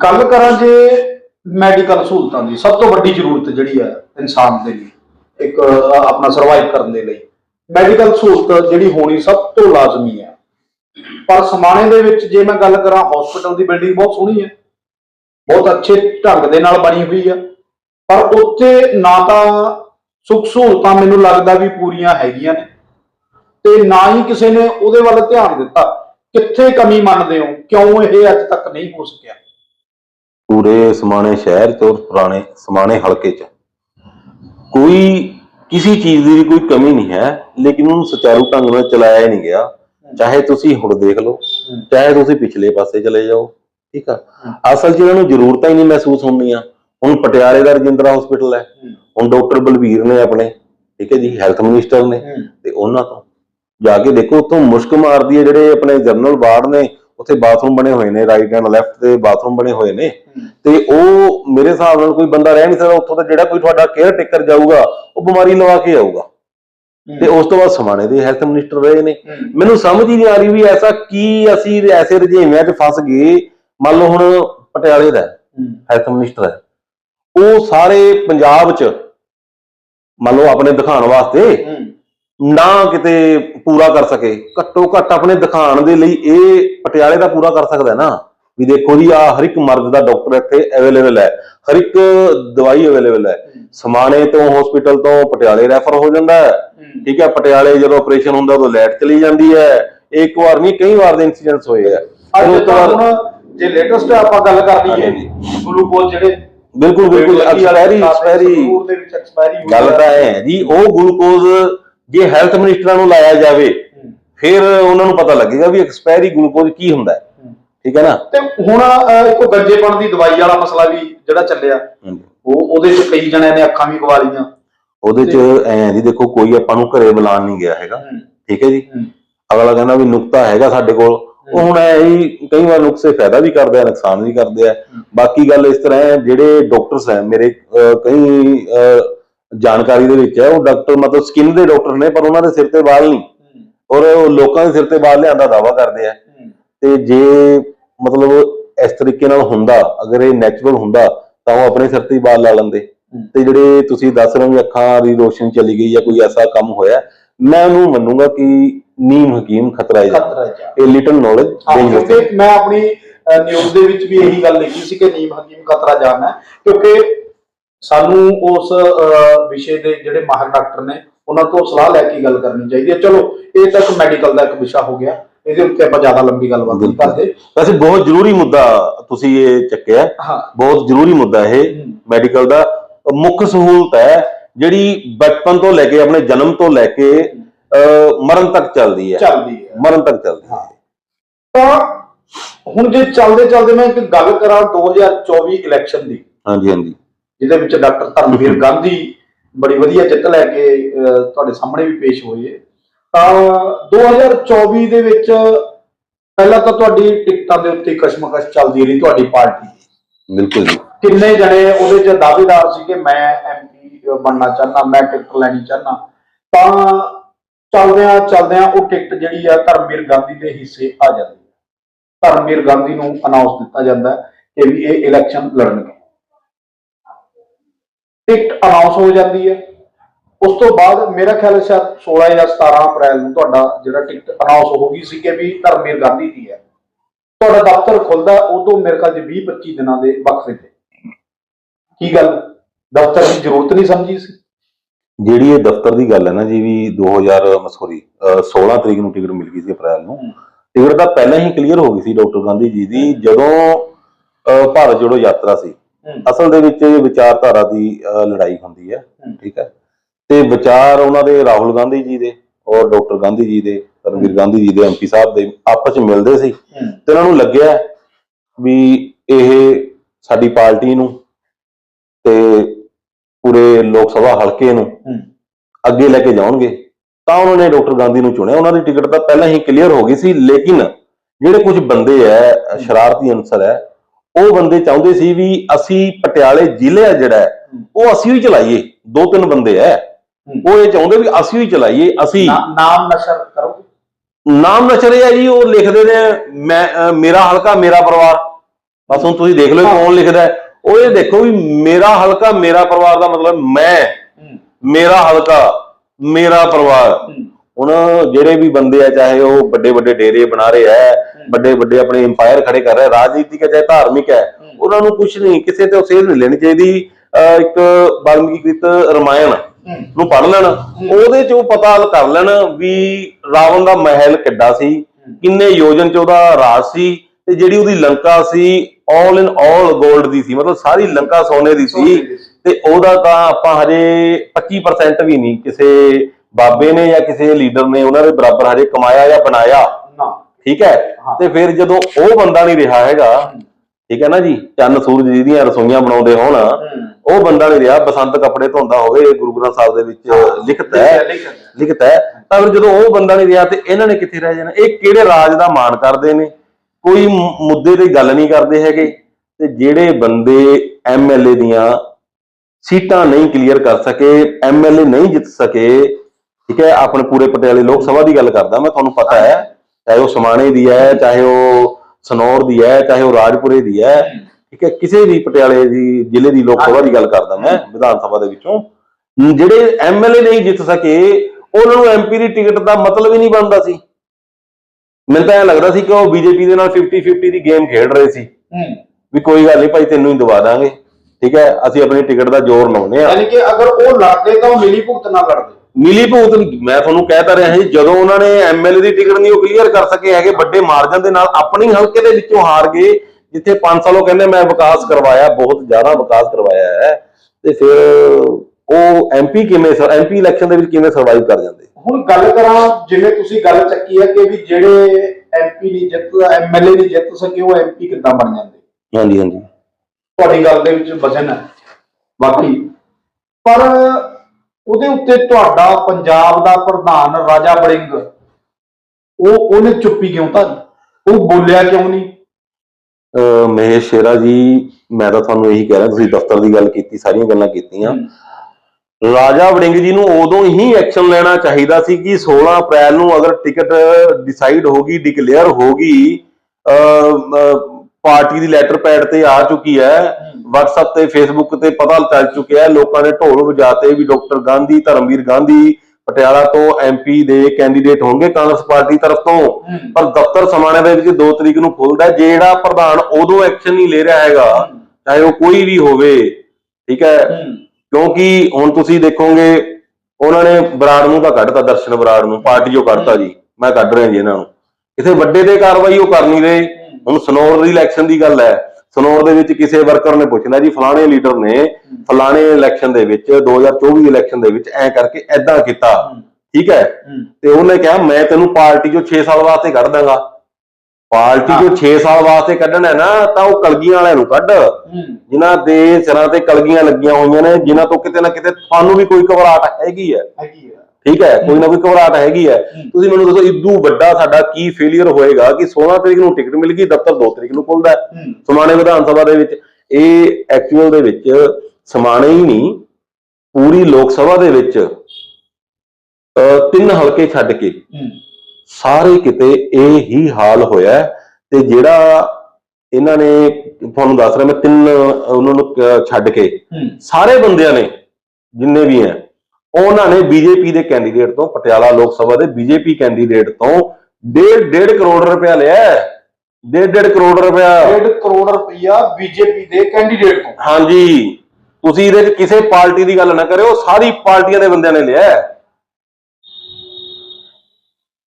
ਗੱਲ ਕਰਾਂ ਜੇ ਮੈਡੀਕਲ ਸਹੂਲਤਾਂ ਦੀ ਸਭ ਤੋਂ ਵੱਡੀ ਜ਼ਰੂਰਤ ਜਿਹੜੀ ਹੈ ਇਨਸਾਨ ਦੇ ਲਈ, ਇੱਕ ਆਪਣਾ ਸਰਵਾਈਵ ਕਰਨ ਦੇ ਲਈ। ਮੈਡੀਕਲ ਸਹੂਲਤ ਜਿਹੜੀ ਹੋਣੀ ਸਭ ਤੋਂ ਲਾਜ਼ਮੀ ਹੈ ਪਰ ਸਮਾਣੇ ਦੇ ਵਿੱਚ ਜੇ ਮੈਂ ਗੱਲ ਕਰਾਂ ਹਸਪੀਟਲ ਦੀ ਬਿਲਡਿੰਗ ਬਹੁਤ ਸੋਹਣੀ ਹੈ ਬਹੁਤ ਅੱਛੇ ਢੰਗ ਦੇ ਨਾਲ ਬਣੀ ਹੋਈ ਹੈ ਪਰ ਉੱਥੇ ਨਾ ਤਾਂ ਸੁੱਖ ਸਹੂਲਤਾਂ ਮੈਨੂੰ ਲੱਗਦਾ ਵੀ ਪੂਰੀਆਂ ਹੈਗੀਆਂ ਨੇ। ਤੇ ਨਾ ਹੀ ਕਿਸੇ ਨੇ ਉਹਦੇ ਵੱਲ ਧਿਆਨ ਦਿੱਤਾ। ਕਿੱਥੇ ਕਮੀ ਮੰਨਦੇ ਹੋ? ਕਿਉਂ ਇਹ ਅੱਜ ਤੱਕ ਨਹੀਂ ਹੋ ਸਕਿਆ? ਪੂਰੇ ਸਮਾਣੇ ਸ਼ਹਿਰ ਚ ਪੁਰਾਣੇ ਸਮਾਣੇ ਹਲਕੇ ਚ। ਕੋਈ ਕਿਸੇ ਚੀਜ਼ ਦੀ ਕੋਈ ਕਮੀ ਨਹੀਂ ਹੈ, ਲੇਕਿਨ ਉਹਨੂੰ ਸੁਚਾਰੂ ਢੰਗ ਨਾਲ ਚਲਾਇਆ ਹੀ ਨਹੀਂ ਗਿਆ। ਚਾਹੇ ਤੁਸੀਂ ਹੁਣ ਦੇਖ ਲਓ, ਚਾਹੇ ਤੁਸੀਂ ਪਿਛਲੇ ਪਾਸੇ ਚਲੇ ਜਾਓ, ਠੀਕ ਆ? ਅਸਲ 'ਚ ਇਹਨਾਂ ਨੂੰ ਜ਼ਰੂਰਤਾਂ ਹੀ ਨਹੀਂ ਮਹਿਸੂਸ ਹੁੰਦੀਆਂ। ਹੁਣ ਪਟਿਆਲੇ ਦਾ ਰਜਿੰਦਰਾ ਹਸਪੀਟਲ ਹੈ। ਹੁਣ ਡਾਕਟਰ ਬਲਵੀਰ ਨੇ ਆਪਣੇ, ਠੀਕ ਹੈ ਜੀ ਹੈਲਥ ਮਿਨਿਸਟਰ ਨੇ, ਤੇ ਉਹਨਾਂ ਤੋਂ ਜਾ ਕੇ ਦੇਖੋ, ਉੱਥੋਂ ਮੁਸ਼ਕ ਮਾਰਦੀ ਹੈ ਜਿਹੜੇ ਆਪਣੇ ਜਨਰਲ ਵਾਰਡ ਨੇ ਉੱਥੇ ਬਾਥਰੂਮ ਬਣੇ ਹੋਏ ਨੇ ਰਾਈਟ ਐਂਡ ਲੈਫਟ ਤੇ ਬਾਥਰੂਮ ਬਣੇ ਹੋਏ ਨੇ। ਤੇ ਉਹ ਮੇਰੇ ਹਿਸਾਬ ਨਾਲ ਕੋਈ ਬੰਦਾ ਰਹਿ ਨਹੀਂ ਸਕਦਾ ਉੱਥੋਂ ਦਾ ਜਿਹੜਾ ਕੋਈ ਤੁਹਾਡਾ ਕੇਅਰ ਟੇਕਰ ਜਾਊਗਾ ਉਹ ਬਿਮਾਰੀ ਲਵਾ ਕੇ ਆਊਗਾ। ਤੇ ਉਸ ਤੋਂ ਬਾਅਦ ਸਮਾਣੇ ਦੇ ਹੈਲਥ ਮਿਨਿਸਟਰ ਰਹੇ ਨੇ। ਮੈਨੂੰ ਸਮਝ ਹੀ ਨਹੀਂ ਆ ਰਹੀ ਵੀ ਐਸਾ ਕੀ ਅਸੀਂ ਐਸੇ ਰੁਝੇਵਿਆਂ 'ਚ ਫਸ ਗਏ। ਮੰਨ ਲਓ ਹੁਣ ਪਟਿਆਲੇ ਦਾ ਹੈਲਥ ਮਿਨਿਸਟਰ ਹੈ। ਉਹ ਸਾਰੇ ਪੰਜਾਬ 'ਚ ਮੰਨ ਲਓ ਆਪਣੇ ਦਿਖਾਉਣ ਵਾਸਤੇ ਨਾ ਕਿਤੇ ਪੂਰਾ ਕਰ ਸਕੇ। ਘੱਟੋ ਘੱਟ ਆਪਣੇ ਦਿਖਾਉਣ ਦੇ ਲਈ ਇਹ ਪਟਿਆਲੇ ਦਾ ਪੂਰਾ ਕਰ ਸਕਦਾ ਨਾ। ਵੀ ਦੇਖੋ ਜੀ ਆ ਹਰ ਇੱਕ ਮਰਦ ਦਾ ਡਾਕਟਰ ਇੱਥੇ ਅਵੇਲੇਬਲ ਹੈ। ਹਰ ਇੱਕ ਦਵਾਈ ਅਵੇਲੇਬਲ ਹੈ। ਸਮਾਣੇ ਤੋਂ ਹਸਪੀਟਲ ਤੋਂ ਪਟਿਆਲੇ ਰੈਫਰ ਹੋ ਜਾਂਦਾ ਹੈ। ਠੀਕ ਹੈ ਪਟਿਆਲੇ ਜਦੋਂ ਆਪਰੇਸ਼ਨ ਹੁੰਦਾ ਉਦੋਂ ਲਾਈਟ ਚਲੀ ਜਾਂਦੀ ਹੈ। ਇੱਕ ਵਾਰ ਨਹੀਂ ਕਈ ਵਾਰ ਦੇ ਇਨਸੀਡੈਂਟਸ ਹੋਏ ਆ। ਅੱਜ ਤੋਂ ਜੇ ਲੇਟੈਸਟ ਆਪਾਂ ਗੱਲ ਕਰਨੀ ਹੈ। ਗਲੂਕੋਜ਼ ਜਿਹੜੇ ਬਿਲਕੁਲ ਬਿਲਕੁਲ। ਐਕਸਪਾਇਰੀ ਗੱਲ। ਤਾਂ ਇਹ ਹੈ ਜੀ ਉਹ ਗਲੂਕੋਜ਼ ਜੇ ਹੈਲਥ ਮਿਨਿਸਟਰਾਂ ਨੂੰ ਲਾਇਆ ਜਾਵੇ। ਫਿਰ ਉਹਨਾਂ ਨੂੰ ਪਤਾ ਲੱਗੇਗਾ ਵੀ ਐਕਸਪਾਇਰੀ ਗਲੂਕੋਜ਼ ਕੀ ਹੁੰਦਾ ਹੈ। ਠੀਕ ਹੈ ਨਾ? ਤੇ ਹੁਣ ਇੱਕ ਗੰਜੇਪਣ ਦੀ ਦਵਾਈ ਵਾਲਾ ਮਸਲਾ ਵੀ ਜਿਹੜਾ ਚੱਲਿਆ। ਉਹ ਉਹਦੇ ਚ ਕਈ ਜਣਿਆਂ ਨੇ ਅੱਖਾਂ ਵੀ ਗਵਾ ਲਈਆਂ। ਉਹਦੇ ਚ ਐ ਜੀ ਦੇਖੋ ਕੋਈ ਆਪਾਂ ਨੂੰ ਘਰੇ ਬੁਲਾਉਣ ਨਹੀਂ ਗਿਆ ਹੈਗਾ। ਠੀਕ ਹੈ ਜੀ। ਅਗਲਾ ਕਹਿੰਦਾ ਵੀ ਨੁਕਤਾ ਹੈਗਾ ਸਾਡੇ ਕੋਲ। ਉਹ ਹੁਣ ਐ ਹੀ ਕਈ ਵਾਰ ਨੁਕਸੇ ਫਾਇਦਾ ਵੀ ਕਰਦੇ ਆ ਨੁਕਸਾਨ ਵੀ ਕਰਦੇ ਆ। ਬਾਕੀ ਗੱਲ ਇਸ ਤਰ੍ਹਾਂ ਹੈ ਜਿਹੜੇ ਡਾਕਟਰਸ ਹੈ ਮੇਰੇ ਕਈ ਜਾਣਕਾਰੀ ਦੇ ਵਿੱਚ ਹੈ। ਉਹ ਡਾਕਟਰ ਮਤਲਬ ਸਕਿਨ ਦੇ ਡਾਕਟਰ ਨੇ ਪਰ ਉਹਨਾਂ ਦੇ ਸਿਰ ਤੇ ਵਾਲ ਨਹੀਂ। ਔਰ ਉਹ ਲੋਕਾਂ ਦੇ ਸਿਰ ਤੇ ਵਾਲ ਲਿਆਂਦਾ ਦਾਵਾ ਕਰਦੇ ਆ। ਤੇ ਜੇ ਮਤਲਬ ਇਸ ਤਰੀਕੇ ਨਾਲ ਹੁੰਦਾ ਅਗਰ ਇਹ ਨੈਚੁਰਲ ਹੁੰਦਾ ਤਾਂ ਉਹ ਆਪਣੇ ਸਿਰ ਤੇ ਹੀ ਵਾਲ ਲਾ ਲੈਂਦੇ। ਤੇ ਜਿਹੜੇ ਤੁਸੀਂ ਦੱਸ ਰਹੇ ਹੋ ਅੱਖਾਂ ਦੀ ਰੋਸ਼ਨੀ ਚਲੀ ਗਈ ਜਾਂ ਕੋਈ ਐਸਾ ਕੰਮ ਹੋਇਆ ਮੈਂ ਉਹਨੂੰ ਮੰਨੂਗਾ ਕਿ ਨੀਮ ਹਕੀਮ ਖਤਰਾ ਹੈ ਇਹ ਲਿਟਲ ਨੌਲੇਜ ਕਿਉਂਕਿ ਮੈਂ ਆਪਣੀ ਨਿਊਜ਼ ਦੇ ਵਿੱਚ ਵੀ ਇਹੀ ਗੱਲ ਲਿਖੀ ਸੀ ਕਿ ਨੀਮ ਹਕੀਮ ਖਤਰਾ ਜਾਨ ਹੈ। ਕਿਉਂਕਿ ਸਾਨੂੰ ਉਸ ਵਿਸ਼ੇ ਦੇ ਜਿਹੜੇ ਮਾਹਰ ਡਾਕਟਰ ਨੇ ਉਹਨਾਂ ਤੋਂ ਸਲਾਹ ਲੈ ਕੇ ਗੱਲ ਕਰਨੀ ਚਾਹੀਦੀ ਹੈ। ਚਲੋ ਇਹ ਤੱਕ ਮੈਡੀਕਲ ਦਾ ਇੱਕ ਵਿਸ਼ਾ ਹੋ ਗਿਆ। ਇਹਦੇ ਉੱਤੇ ਆਪਾਂ ਜ਼ਿਆਦਾ ਲੰਬੀ ਗੱਲਬਾਤ ਨਹੀਂ। ਕਰਦੇ। ਵੈਸੇ ਬਹੁਤ ਜ਼ਰੂਰੀ ਮੁੱਦਾ ਤੁਸੀਂ ਇਹ ਚੱਕਿਆ। ਬਹੁਤ ਜ਼ਰੂਰੀ ਮੁੱਦਾ ਇਹ। ਮੈਡੀਕਲ ਦਾ। ਮੁੱਖ ਸਹੂਲਤ ਹੈ ਜਿਹੜੀ ਬਚਪਨ ਤੋਂ ਲੈ ਕੇ ਆਪਣੇ ਜਨਮ ਤੋਂ ਲੈ ਕੇ ਮਰਨ ਤੱਕ ਚੱਲਦੀ ਹੈ। ਚੱਲਦੀ ਹੈ। ਮਰਨ ਤੱਕ ਚੱਲਦੀ ਹਾਂ। ਤਾਂ ਹੁਣ ਜੇ ਚੱਲਦੇ ਚੱਲਦੇ ਮੈਂ ਇੱਕ ਗੱਲ ਕਰਾਂ 2024 ਇਲੈਕਸ਼ਨ ਦੀ। ਹਾਂਜੀ ਹਾਂਜੀ। ਜਿਹਦੇ ਵਿੱਚ ਡਾਕਟਰ ਧਰਮਵੀਰ ਗਾਂਧੀ ਬੜੀ ਵਧੀਆ ਜਿੱਤ ਲੈ ਕੇ ਤੁਹਾਡੇ ਸਾਹਮਣੇ ਵੀ ਪੇਸ਼ ਹੋਏ। ਤਾਂ 2024 ਦੇ ਵਿੱਚ ਪਹਿਲਾਂ ਤਾਂ ਤੁਹਾਡੀ ਟਿਕਟਾਂ ਦੇ ਉੱਤੇ ਕਸ਼ਮਕਸ਼ ਚੱਲਦੀ ਰਹੀ ਤੁਹਾਡੀ ਪਾਰਟੀ। ਬਿਲਕੁਲ ਜੀ। ਕਿੰਨੇ ਜਣੇ ਉਹਦੇ 'ਚ ਦਾਅਵੇਦਾਰ ਸੀ ਕਿ ਮੈਂ ਐਮਪੀ ਬਣਨਾ ਚਾਹਨਾ ਮੈਂ ਟਿਕਟ ਲੈਣੀ ਚਾਹਨਾ ਤਾਂ ਚੱਲਦਿਆਂ ਚੱਲਦਿਆਂ ਉਹ ਟਿਕਟ ਜਿਹੜੀ ਆ ਧਰਮਵੀਰ ਗਾਂਧੀ ਦੇ ਹਿੱਸੇ ਆ ਜਾਂਦੀ ਹੈ। ਧਰਮਵੀਰ ਗਾਂਧੀ ਨੂੰ ਅਨਾਉਂਸ ਦਿੱਤਾ ਜਾਂਦਾ ਕਿ ਵੀ ਇਹ ਇਲੈਕਸ਼ਨ ਲੜਨਗੇ। ਟਿਕਟ ਅਨਾਉਂਸ ਹੋ ਜਾਂਦੀ ਹੈ। ਉਸ ਤੋਂ ਬਾਅਦ ਮੇਰਾ ਖਿਆਲ ਹੈ ਸ਼ਾਇਦ 16 ਜਾਂ 17 ਅਪ੍ਰੈਲ ਨੂੰ ਤੁਹਾਡਾ ਜਿਹੜਾ ਟਿਕਟ ਅਨਾਉਂਸ ਹੋ ਗਈ ਸੀ ਕਿ ਵੀ ਧਰਮਵੀਰ ਗਾਂਧੀ ਦੀ ਹੈ। ਤੁਹਾਡਾ ਦਫ਼ਤਰ ਖੁੱਲਦਾ ਉਦੋਂ ਮੇਰੇ ਖਿਆਲ 'ਚ 20 25 ਦਿਨਾਂ ਦੇ ਵਕਫੇ ਤੇ ਕੀ ਗੱਲ? ਦਫ਼ਤਰ ਦੀ ਜ਼ਰੂਰਤ ਨਹੀਂ ਸਮਝੀ ਸੀ? ਜਿਹੜੀ ਇਹ ਦਫ਼ਤਰ ਦੀ ਗੱਲ ਹੈ ਨਾ ਜੀ ਵੀ 2000 ਸੌਰੀ 16 ਤਰੀਕ ਨੂੰ ਟਿਕਟ ਮਿਲ ਗਈ ਸੀ ਅਪ੍ਰੈਲ ਨੂੰ। ਟਿਕਟ ਤਾਂ ਪਹਿਲਾਂ ਹੀ ਕਲੀਅਰ ਹੋ ਗਈ ਸੀ ਡਾਕਟਰ ਗਾਂਧੀ ਜੀ ਦੀ ਜਦੋਂ ਭਾਰਤ ਜੋੜੋ ਯਾਤਰਾ ਸੀ। ਅਸਲ ਦੇ ਵਿੱਚ ਇਹ ਵਿਚਾਰਧਾਰਾ ਦੀ ਲੜਾਈ ਹੁੰਦੀ ਹੈ। ਠੀਕ ਹੈ ਤੇ ਵਿਚਾਰ ਉਹਨਾਂ ਦੇ ਰਾਹੁਲ ਗਾਂਧੀ ਜੀ ਦੇ ਔਰ ਡਾਕਟਰ ਗਾਂਧੀ ਜੀ ਦੇ ਰਣਵੀਰ ਗਾਂਧੀ ਜੀ ਦੇ ਐਮਪੀ ਸਾਹਿਬ ਦੇ ਆਪਸ ਵਿੱਚ ਮਿਲਦੇ ਸੀ। ਤੇ ਉਹਨਾਂ ਨੂੰ ਲੱਗਿਆ ਵੀ ਇਹ ਸਾਡੀ ਪਾਰਟੀ ਨੂੰ ਤੇ ਪੂਰੇ ਲੋਕ ਸਭਾ ਹਲਕੇ ਨੂੰ ਅੱਗੇ ਲੈ ਕੇ ਜਾਣਗੇ ਤਾਂ ਉਹਨਾਂ ਨੇ ਡਾਕਟਰ ਗਾਂਧੀ ਨੂੰ ਚੁਣਿਆ। ਉਹਨਾਂ ਦੀ ਟਿਕਟ ਤਾਂ ਪਹਿਲਾਂ ਹੀ ਕਲੀਅਰ ਹੋ ਗਈ ਸੀ ਲੇਕਿਨ ਜਿਹੜੇ ਕੁਝ ਬੰਦੇ ਐ ਸ਼ਰਾਰਤੀ ਅਨਸਰ ਹੈ ਉਹ ਬੰਦੇ ਚਾਹੁੰਦੇ ਸੀ ਵੀ ਅਸੀਂ ਪਟਿਆਲੇ ਜ਼ਿਲ੍ਹੇ ਆ ਜਿਹੜਾ ਉਹ ਅਸੀਂ ਹੀ ਚਲਾਈਏ ਦੋ ਤਿੰਨ ਬੰਦੇ ਐ। ਉਹ ਇਹ ਚਾਹੁੰਦੇ ਵੀ ਅਸੀਂ ਹੀ ਚਲਾਈਏ ਅਸੀਂ ਨਾਮ ਨਸ਼ਰ ਕਰੋਗੇ ਨਾਮ ਨਸ਼ਰੇ ਆ ਜੀ ਉਹ ਲਿਖਦੇ ਨੇ ਮੈਂ ਮੇਰਾ ਹਲਕਾ ਮੇਰਾ ਪਰਿਵਾਰ। ਬਸ ਹੁਣ ਤੁਸੀਂ ਦੇਖ ਲਓ ਇਹ ਕੌਣ ਲਿਖਦਾ। ਉਹ ਇਹ ਦੇਖੋ ਵੀ ਮੇਰਾ ਹਲਕਾ ਮੇਰਾ ਪਰਿਵਾਰ ਦਾ ਮਤਲਬ ਮੈਂ ਮੇਰਾ ਹਲਕਾ ਮੇਰਾ ਪਰਿਵਾਰ। ਹੁਣ ਜਿਹੜੇ ਵੀ ਬੰਦੇ ਆ ਚਾਹੇ ਉਹ ਵੱਡੇ ਵੱਡੇ ਡੇਰੇ ਬਣਾ ਰਹੇ ਐ ਵੱਡੇ ਵੱਡੇ ਆਪਣੇ ਇੰਪਾਇਰ ਖੜੇ ਕਰ ਰਹੇ ਰਾਜਨੀਤਿਕ ਹੈ ਚਾਹੇ ਧਾਰਮਿਕ ਹੈ। ਉਹਨਾਂ ਨੂੰ ਕੁਝ ਨਹੀਂ ਕਿਸੇ ਤੇ ਸੇਧ ਨਹੀਂ ਲੈਣੀ ਚਾਹੀਦੀ। ਇੱਕ ਵਾਲਮੀਕੀ ਕ੍ਰਿਤ ਰਮਾਇਣ ਨੂੰ ਪੜ ਲੈਣ ਉਹਦੇ ਚ ਉਹ ਪਤਾ ਕਰ ਲੈਣ ਵੀ ਰਾਵਣ ਦਾ ਮਹਿਲ ਕਿੱਡਾ ਸੀ ਕਿੰਨੇ ਯੋਜਨ ਚ ਉਹਦਾ ਰਾਜ ਸੀ ਤੇ ਜਿਹੜੀ ਉਹਦੀ ਲੰਕਾ ਸੀ ਆਲ ਇਨ ਆਲ 골ਡ ਦੀ ਸੀ ਮਤਲਬ ਸਾਰੀ ਲੰਕਾ ਸੋਨੇ ਦੀ ਸੀ। ਤੇ ਉਹਦਾ ਤਾਂ ਆਪਾਂ ਹਜੇ 25% ਵੀ ਨਹੀਂ ਕਿਸੇ ਬਾਬੇ ਨੇ ਜਾਂ ਕਿਸੇ ਲੀਡਰ ਨੇ ਉਹਨਾਂ ਦੇ ਬਰਾਬਰ ਹਜੇ ਕਮਾਇਆ ਜਾਂ ਬਣਾਇਆ। ਠੀਕ ਹੈ। ਤੇ ਫਿਰ ਜਦੋਂ ਉਹ ਬੰਦਾ ਨਹੀਂ ਰਿਹਾ ਹੈਗਾ ਠੀਕ ਹੈ ਨਾ ਜੀ? ਚੰਨ ਸੂਰਜ ਜਿਹਦੀਆਂ ਰਸੋਈਆਂ ਬਣਾਉਂਦੇ ਹੋਣ ਉਹ ਬੰਦਾ ਨਹੀਂ ਰਿਹਾ ਬਸੰਤ ਕੱਪੜੇ ਧੋਂਦਾ ਹੋਵੇ ਗੁਰੂ ਗ੍ਰੰਥ ਸਾਹਿਬ ਦੇ ਵਿੱਚ ਲਿਖਤ ਹੈ। ਲਿਖਤ ਹੈ। ਤਾਂ ਫਿਰ ਜਦੋਂ ਉਹ ਬੰਦਾ ਨਹੀਂ ਰਿਹਾ ਤੇ ਇਹਨਾਂ ਨੇ ਕਿੱਥੇ ਰਹਿ ਜਾਣਾ? ਇਹ ਕਿਹੜੇ ਰਾਜ ਦਾ ਮਾਣ ਕਰਦੇ ਨੇ? ਕੋਈ ਮੁੱਦੇ ਤੇ ਗੱਲ ਨਹੀਂ ਕਰਦੇ ਹੈਗੇ। ਤੇ ਜਿਹੜੇ ਬੰਦੇ ਐਮਐਲਏ ਦੀਆਂ ਸੀਟਾਂ ਨਹੀਂ ਕਲੀਅਰ ਕਰ ਸਕੇ ਐਮਐਲਏ ਨਹੀਂ ਜਿੱਤ ਸਕੇ ਠੀਕ ਹੈ? ਆਪਣੇ ਪੂਰੇ ਪਟਿਆਲੇ ਲੋਕ ਸਭਾ ਦੀ ਗੱਲ ਕਰਦਾ ਮੈਂ ਤੁਹਾਨੂੰ ਪਤਾ ਹੈ। ਚਾਹੇ ਉਹ ਸਮਾਣੇ ਦੀ ਹੈ ਚਾਹੇ ਉਹ ਸਨੌਰ ਦੀ ਹੈ ਚਾਹੇ ਉਹ ਰਾਜਪੁਰੇ ਦੀ ਹੈ ਠੀਕ ਹੈ ਕਿਸੇ ਵੀ ਪਟਿਆਲੇ ਦੀ ਜ਼ਿਲ੍ਹੇ ਦੀ ਲੋਕ ਸਭਾ ਦੀ ਗੱਲ ਕਰਦਾ ਮੈਂ ਵਿਧਾਨ ਸਭਾ ਦੇ ਵਿੱਚੋਂ। ਜਿਹੜੇ ਐਮਐਲਏ ਨਹੀਂ ਜਿੱਤ ਸਕੇ ਉਹਨਾਂ ਨੂੰ ਐਮਪੀ ਦੀ ਟਿਕਟ ਦਾ ਮਤਲਬ ਹੀ ਨਹੀਂ ਬਣਦਾ ਸੀ। ਮੈਨੂੰ ਤਾਂ ਇਹ ਲੱਗਦਾ ਸੀ ਕਿ ਉਹ ਬੀਜੇਪੀ ਦੇ ਨਾਲ 50 50 ਦੀ ਗੇਮ ਖੇਡ ਰਹੇ ਸੀ। ਹੂੰ। ਵੀ ਕੋਈ ਗੱਲ ਨਹੀਂ ਭਾਈ ਤੈਨੂੰ ਹੀ ਦਵਾ ਦਾਂਗੇ। ਠੀਕ ਹੈ ਅਸੀਂ ਆਪਣੀ ਟਿਕਟ ਦਾ ਜ਼ੋਰ ਲਾਉਂਦੇ ਆ ਯਾਨੀ ਕਿ ਅਗਰ ਉਹ ਲੜਦੇ ਤਾਂ ਉਹ ਮਿਲੀ ਭੁਗਤ ਨਾਲ ਲੜਦੇ। ਮਿਲੀ ਭੂਤ ਮੈਂ ਤੁਹਾਨੂੰ ਕਹਿਤਾ ਰਿਹਾ ਜੀ ਜਦੋਂ ਉਹਨਾਂ ਨੇ ਐਮਐਲਏ ਦੀ ਟਿਕਟ ਨਹੀਂ ਉਹ ਕਲੀਅਰ ਕਰ ਸਕੇ ਹੈਗੇ ਵੱਡੇ ਮਾਰਜਨ ਦੇ ਨਾਲ ਆਪਣੀ ਹਲਕੇ ਦੇ ਵਿੱਚੋਂ ਹਾਰ ਗਏ ਜਿੱਥੇ 5 ਸਾਲੋਂ ਕਹਿੰਦੇ ਮੈਂ ਵਿਕਾਸ ਕਰਵਾਇਆ ਬਹੁਤ ਜ਼ਿਆਦਾ ਵਿਕਾਸ ਕਰਵਾਇਆ ਹੈ। ਤੇ ਫਿਰ ਉਹ ਐਮਪੀ ਕਿਵੇਂ ਐਮਪੀ ਇਲੈਕਸ਼ਨ ਦੇ ਵਿੱਚ ਕਿਵੇਂ ਸਰਵਾਈਵ ਕਰ ਜਾਂਦੇ? ਹੁਣ ਗੱਲ ਕਰਾਂ ਜਿਵੇਂ ਤੁਸੀਂ ਗੱਲ ਚੱਕੀ ਹੈ ਕਿ ਵੀ ਜਿਹੜੇ ਐਮਪੀ ਨਹੀਂ ਜਿੱਤ ਐਮਐਲਏ ਨਹੀਂ ਜਿੱਤ ਸਕੇ ਉਹ ਐਮਪੀ ਕਿੱਦਾਂ ਬਣ ਜਾਂਦੇ? ਹਾਂਜੀ ਹਾਂਜੀ। ਤੁਹਾਡੀ ਗੱਲ ਦੇ ਵਿੱਚ ਵਜਨ ਹੈ ਬਾਕੀ ਪਰ ਉਹਦੇ ਉੱਤੇ ਤੁਹਾਡਾ ਪੰਜਾਬ ਦਾ ਪ੍ਰਧਾਨ ਰਾਜਾ ਬੜਿੰਗ ਉਹ ਉਹਨੇ ਚੁੱਪੀ ਕਿਉਂ ਧਾਰੀ? ਉਹ ਬੋਲਿਆ ਕਿਉਂ ਨਹੀਂ? ਮਹੇਸ਼ ਸ਼ੇਰਾ ਜੀ ਮੈਂ ਤਾਂ ਤੁਹਾਨੂੰ ਇਹੀ ਕਹਿ ਰਿਹਾ ਤੁਸੀਂ ਦਫ਼ਤਰ ਦੀ ਗੱਲ ਕੀਤੀ ਸਾਰੀਆਂ ਗੱਲਾਂ ਕੀਤੀਆਂ। ਰਾਜਾ ਵੜਿੰਗ ਜੀ ਨੂੰ ਉਦੋਂ ਹੀ ਐਕਸ਼ਨ ਲੈਣਾ ਚਾਹੀਦਾ ਸੀ ਕਿ 16 ਅਪ੍ਰੈਲ ਨੂੰ ਅਗਰ ਟਿਕਟ ਡਿਸਾਈਡ ਹੋ ਗਈ ਡਿਕਲੇਅਰ ਹੋ ਅਹ, ਪਾਰਟੀ ਦੀ ਲੈਟਰ ਪੈਡ ਤੇ ਆ ਚੁੱਕੀ ਹੈ WhatsApp ਤੇ Facebook ਤੇ ਪਤਾ ਚੱਲ ਚੁੱਕਿਆ ਹੈ ਲੋਕਾਂ ਨੇ ਢੋਲ ਵਜਾਤੇ ਵੀ ਡਾਕਟਰ ਗਾਂਧੀ ਧਰਮਵੀਰ ਗਾਂਧੀ ਪਟਿਆਲਾ ਤੋਂ ਐਮਪੀ ਦੇ ਕੈਂਡੀਡੇਟ ਹੋਣਗੇ ਕਾਂਗਰਸ ਪਾਰਟੀ ਤਰਫ ਤੋਂ। ਪਰ ਦਫ਼ਤਰ ਸਮਾਣੇ ਦੇ ਵਿੱਚ 2 ਤਰੀਕ ਨੂੰ ਖੁੱਲਦਾ। ਜਿਹੜਾ ਪ੍ਰਧਾਨ ਉਦੋਂ ਐਕਸ਼ਨ ਨਹੀਂ ਲੈ ਰਿਹਾ ਹੈਗਾ ਚਾਹੇ ਉਹ ਕੋਈ ਵੀ ਹੋਵੇ ਠੀਕ ਹੈ? ਕਿਉਂਕਿ ਹੁਣ ਤੁਸੀਂ ਦੇਖੋਗੇ ਉਹਨਾਂ ਨੇ ਬਰਾੜ ਨੂੰ ਤਾਂ ਕੱਢਤਾ ਦਰਸ਼ਨ ਬਰਾੜ ਨੂੰ ਪਾਰਟੀ ਚੋਂ ਕੱਢਤਾ ਜੀ ਮੈਂ ਕੱਢ ਰਿਹਾ ਜੀ ਇਹਨਾਂ ਨੂੰ। ਕਿਸੇ ਵੱਡੇ ਤੇ ਕਾਰਵਾਈ ਉਹ ਕਰ ਨਹੀਂ ਰਹੇ। ਹੁਣ ਸਨੋਰ ਦੀ ਇਲੈਕਸ਼ਨ ਦੀ ਗੱਲ ਹੈ। ਸਨੋਰ ਦੇ ਵਿੱਚ ਕਿਸੇ ਵਰਕਰ ਨੇ ਪੁੱਛਣਾ ਜੀ ਫਲਾਣੇ ਲੀਡਰ ਨੇ ਫਲਾਣੇ ਇਲੈਕਸ਼ਨ ਦੇ ਵਿੱਚ 2024 ਦੀ ਇਲੈਕਸ਼ਨ ਦੇ ਵਿੱਚ ਐ ਕਰਕੇ ਐਦਾਂ ਕੀਤਾ। ਠੀਕ ਹੈ? ਤੇ ਉਹਨੇ ਕਿਹਾ ਮੈਂ ਤੈਨੂੰ ਪਾਰਟੀ ਚੋਂ 6 ਸਾਲ ਵਾਸਤੇ ਕੱਢ ਦਾਂਗਾ। ਪਾਰਟੀ ਚੋਂ 6 ਸਾਲ ਵਾਸਤੇ ਕੱਢਣਾ ਹੈ ਨਾ ਤਾਂ ਉਹ ਕਲਗੀਆਂ ਵਾਲਿਆਂ ਨੂੰ ਕੱਢ। ਜਿਨ੍ਹਾਂ ਦੇ ਸਿਰਾਂ ਤੇ ਕਲਗੀਆਂ ਲੱਗੀਆਂ ਹੋਈਆਂ ਨੇ ਜਿਨ੍ਹਾਂ ਤੋਂ ਕਿਤੇ ਨਾ ਕਿਤੇ ਤੁਹਾਨੂੰ ਵੀ ਕੋਈ ਘਬਰਾਹਟ ਹੈਗੀ ਹੈ। ਹੈਗੀ ਆ ਠੀਕ ਹੈ ਕੋਈ ਨਾ ਕੋਈ ਘਬਰਾਹਟ ਹੈਗੀ ਹੈ। ਤੁਸੀਂ ਮੈਨੂੰ ਦੱਸੋ ਇਦੋਂ ਵੱਡਾ ਸਾਡਾ ਕੀ ਫੇਲਿਅਰ ਹੋਏਗਾ ਕਿ 16 ਤਰੀਕ ਨੂੰ ਟਿਕਟ ਮਿਲ ਗਈ ਦਫ਼ਤਰ 2 ਤਰੀਕ ਨੂੰ ਖੁੱਲਦਾ ਹੈ। ਸਮਾਣੇ ਵਿਧਾਨ ਸਭਾ ਦੇ ਵਿੱਚ ਇਹ ਐਕਚੁਅਲ ਦੇ ਵਿੱਚ ਸਮਾਣੇ ਹੀ ਨਹੀਂ ਪੂਰੀ ਲੋਕ ਸਭਾ ਦੇ ਵਿੱਚ ਤਿੰਨ ਹਲਕੇ ਛੱਡ ਕੇ ਸਾਰੇ ਕਿਤੇ ਇਹ ਹੀ ਹਾਲ ਹੋਇਆ ਤੇ ਜਿਹੜਾ ਇਹਨਾਂ ਨੇ ਤੁਹਾਨੂੰ ਦੱਸ ਰਿਹਾ ਮੈਂ ਤਿੰਨ ਉਹਨਾਂ ਨੂੰ ਛੱਡ ਕੇ ਸਾਰੇ ਬੰਦਿਆਂ ਨੇ ਜਿੰਨੇ ਵੀ ਹੈ ਉਹਨਾਂ ਨੇ ਬੀਜੇਪੀ ਦੇ ਕੈਂਡੀਡੇਟ ਤੋਂ ਪਟਿਆਲਾ ਲੋਕ ਸਭਾ ਦੇ ਬੀਜੇਪੀ ਕੈਂਡੀਡੇਟ ਤੋਂ 1.5 1.5 ਕਰੋੜ ਰੁਪਇਆ ਲਿਆ ਹੈ। 1.5 1.5 ਕਰੋੜ ਰੁਪਇਆ। 1.5 ਕਰੋੜ ਰੁਪਈਆ ਬੀਜੇਪੀ ਦੇ ਕੈਂਡੀਡੇਟ ਤੋਂ। ਹਾਂਜੀ। ਤੁਸੀਂ ਇਹਦੇ ਵਿੱਚ ਕਿਸੇ ਪਾਰਟੀ ਦੀ ਗੱਲ ਨਾ ਕਰਿਓ ਸਾਰੀ ਪਾਰਟੀਆਂ ਦੇ ਬੰਦਿਆਂ ਨੇ ਲਿਆ ਹੈ।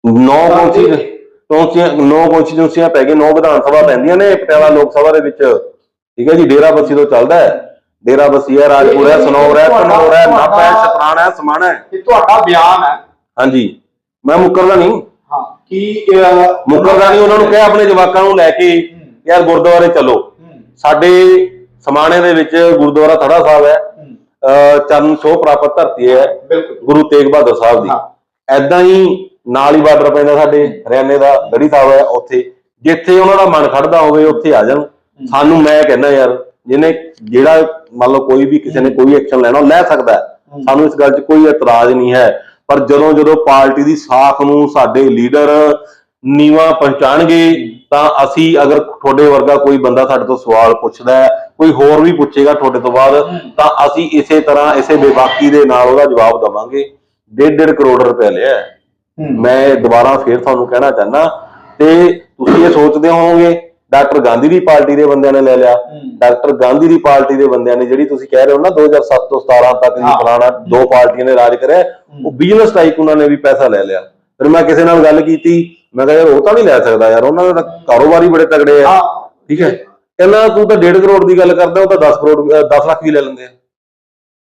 ਨੌ ਕੌਂਸੀ ਕੌਂਸੀਆਂ ਨੌ ਕੌਂਸਟੀਟਿਊਂਸੀਆਂ ਪੈ ਗਏ ਨੌ ਵਿਧਾਨ ਸਭਾ ਪੈਂਦੀਆਂ ਨੇ ਪਟਿਆਲਾ ਲੋਕ ਸਭਾ ਦੇ ਵਿੱਚ। ਠੀਕ ਹੈ ਜੀ ਡੇਰਾ ਬੱਸੀ ਤੋਂ ਚੱਲਦਾ ਹੈ। ਡੇਰਾ ਬੱਸੀ ਹੈ ਰਾਜਪੁਰ ਹੈ ਸਨੌਰ ਹੈ ਧਨੌਰ ਹੈ ਨਾਭਾ ਹੈ ਛਤਰਾਣਾ ਹੈ ਸਮਾਣਾ ਹੈ। ਇਹ ਤੁਹਾਡਾ ਬਿਆਨ ਹੈ। ਹਾਂਜੀ। ਮੈਂ ਮੁੱਕਰਦਾ ਨਹੀਂ। ਹਾਂ ਕੀ ਮੁੱਕਰਦਾ ਨਹੀਂ ਉਹਨਾਂ ਨੂੰ ਕਹਿ ਆਪਣੇ ਜਵਾਕਾਂ ਨੂੰ ਲੈ ਕੇ ਯਾਰ ਗੁਰਦੁਆਰੇ ਚਲੋ। ਸਾਡੇ ਸਮਾਣੇ ਦੇ ਵਿੱਚ ਗੁਰਦੁਆਰਾ ਥੜਾ ਸਾਹਿਬ ਹੈ। ਚਰਨ ਛੋਹ ਪ੍ਰਾਪਤ ਧਰਤੀ ਹੈ। ਬਿਲਕੁਲ। ਗੁਰੂ ਤੇਗ ਬਹਾਦਰ ਸਾਹਿਬ ਦੀ। ਐਦਾਂ ਹੀ ਨਾਲ ਹੀ ਬਾਰਡਰ ਪੈਂਦਾ ਸਾਡੇ ਹਰਿਆਣੇ ਦਾ ਗੜੀ ਸਾਹਿਬ ਹੈ ਉੱਥੇ। ਜਿੱਥੇ ਉਹਨਾਂ ਦਾ ਮਨ ਖੜਦਾ ਹੋਵੇ ਉੱਥੇ ਆ ਜਾਣ। ਸਾਨੂੰ ਮੈਂ ਕਹਿੰਦਾ ਯਾਰ ਜਿਹਨੇ ਜਿਹੜਾ ਮੰਨ ਲਓ ਕੋਈ ਵੀ ਕਿਸੇ ਨੇ ਕੋਈ ਐਕਸ਼ਨ ਲੈਣਾ ਉਹ ਲੈ ਸਕਦਾ ਹੈ। ਸਾਨੂੰ ਇਸ ਗੱਲ 'ਚ ਕੋਈ ਇਤਰਾਜ਼ ਨਹੀਂ ਹੈ। ਪਰ ਜਦੋਂ ਜਦੋਂ ਪਾਰਟੀ ਦੀ ਸਾਖ ਨੂੰ ਸਾਡੇ ਲੀਡਰ ਨੀਵਾ ਪਹੁੰਚਾਣਗੇ ਤਾਂ ਅਸੀਂ ਅਗਰ ਤੁਹਾਡੇ ਵਰਗਾ ਕੋਈ ਬੰਦਾ ਸਾਡੇ ਤੋਂ ਸਵਾਲ ਪੁੱਛਦਾ ਹੈ ਕੋਈ ਹੋਰ ਵੀ ਪੁੱਛੇਗਾ ਤੁਹਾਡੇ ਤੋਂ ਬਾਅਦ ਤਾਂ ਅਸੀਂ ਇਸੇ ਤਰ੍ਹਾਂ ਇਸੇ ਬੇਬਾਕੀ ਦੇ ਨਾਲ ਉਹਦਾ ਜਵਾਬ ਦਵਾਂਗੇ। ਡੇਢ ਡੇਢ ਕਰੋੜ ਰੁਪਏ ਲਿਆ ਮੈਂ ਦੁਬਾਰਾ ਫੇਰ ਤੁਹਾਨੂੰ ਕਹਿਣਾ ਚਾਹਨਾ ਤੇ ਤੁਸੀਂ ਇਹ ਸੋਚਦੇ ਹੋਵੋਗੇ ਡਾਕਟਰ ਗਾਂਧੀ ਦੀ ਪਾਰਟੀ ਦੇ ਬੰਦਿਆਂ ਨੇ ਲੈ ਲਿਆ। ਡਾਕਟਰ ਗਾਂਧੀ ਦੀ ਪਾਰਟੀ ਦੇ ਬੰਦਿਆਂ ਨੇ ਜਿਹੜੀ ਤੁਸੀਂ ਕਹਿ ਰਹੇ ਹੋ ਨਾ 2007 ਤੋਂ 17 ਤੱਕ ਹਾਂ। ਫਲਾਣਾ ਦੋ ਪਾਰਟੀਆਂ ਨੇ ਰਾਜ ਕਰਿਆ ਉਹ ਬਿਜ਼ਨਸ ਟਾਈਕ ਉਹਨਾਂ ਨੇ ਵੀ ਪੈਸਾ ਲੈ ਲਿਆ। ਫਿਰ ਮੈਂ ਕਿਸੇ ਨਾਲ ਗੱਲ ਕੀਤੀ ਮੈਂ ਕਿਹਾ ਯਾਰ ਉਹ ਤਾਂ ਨਹੀਂ ਲੈ ਸਕਦਾ ਯਾਰ ਉਹਨਾਂ ਦੇ ਕਾਰੋਬਾਰੀ ਬੜੇ ਤਗੜੇ ਆ। ਠੀਕ ਹੈ? ਕਹਿੰਦਾ ਤੂੰ ਤਾਂ 1.5 ਕਰੋੜ ਦੀ ਗੱਲ ਕਰਦਾ ਉਹ ਤਾਂ 10 ਕਰੋੜ ਅਹ 10 ਲੱਖ ਵੀ ਲੈ ਲੈਂਦੇ ਆ।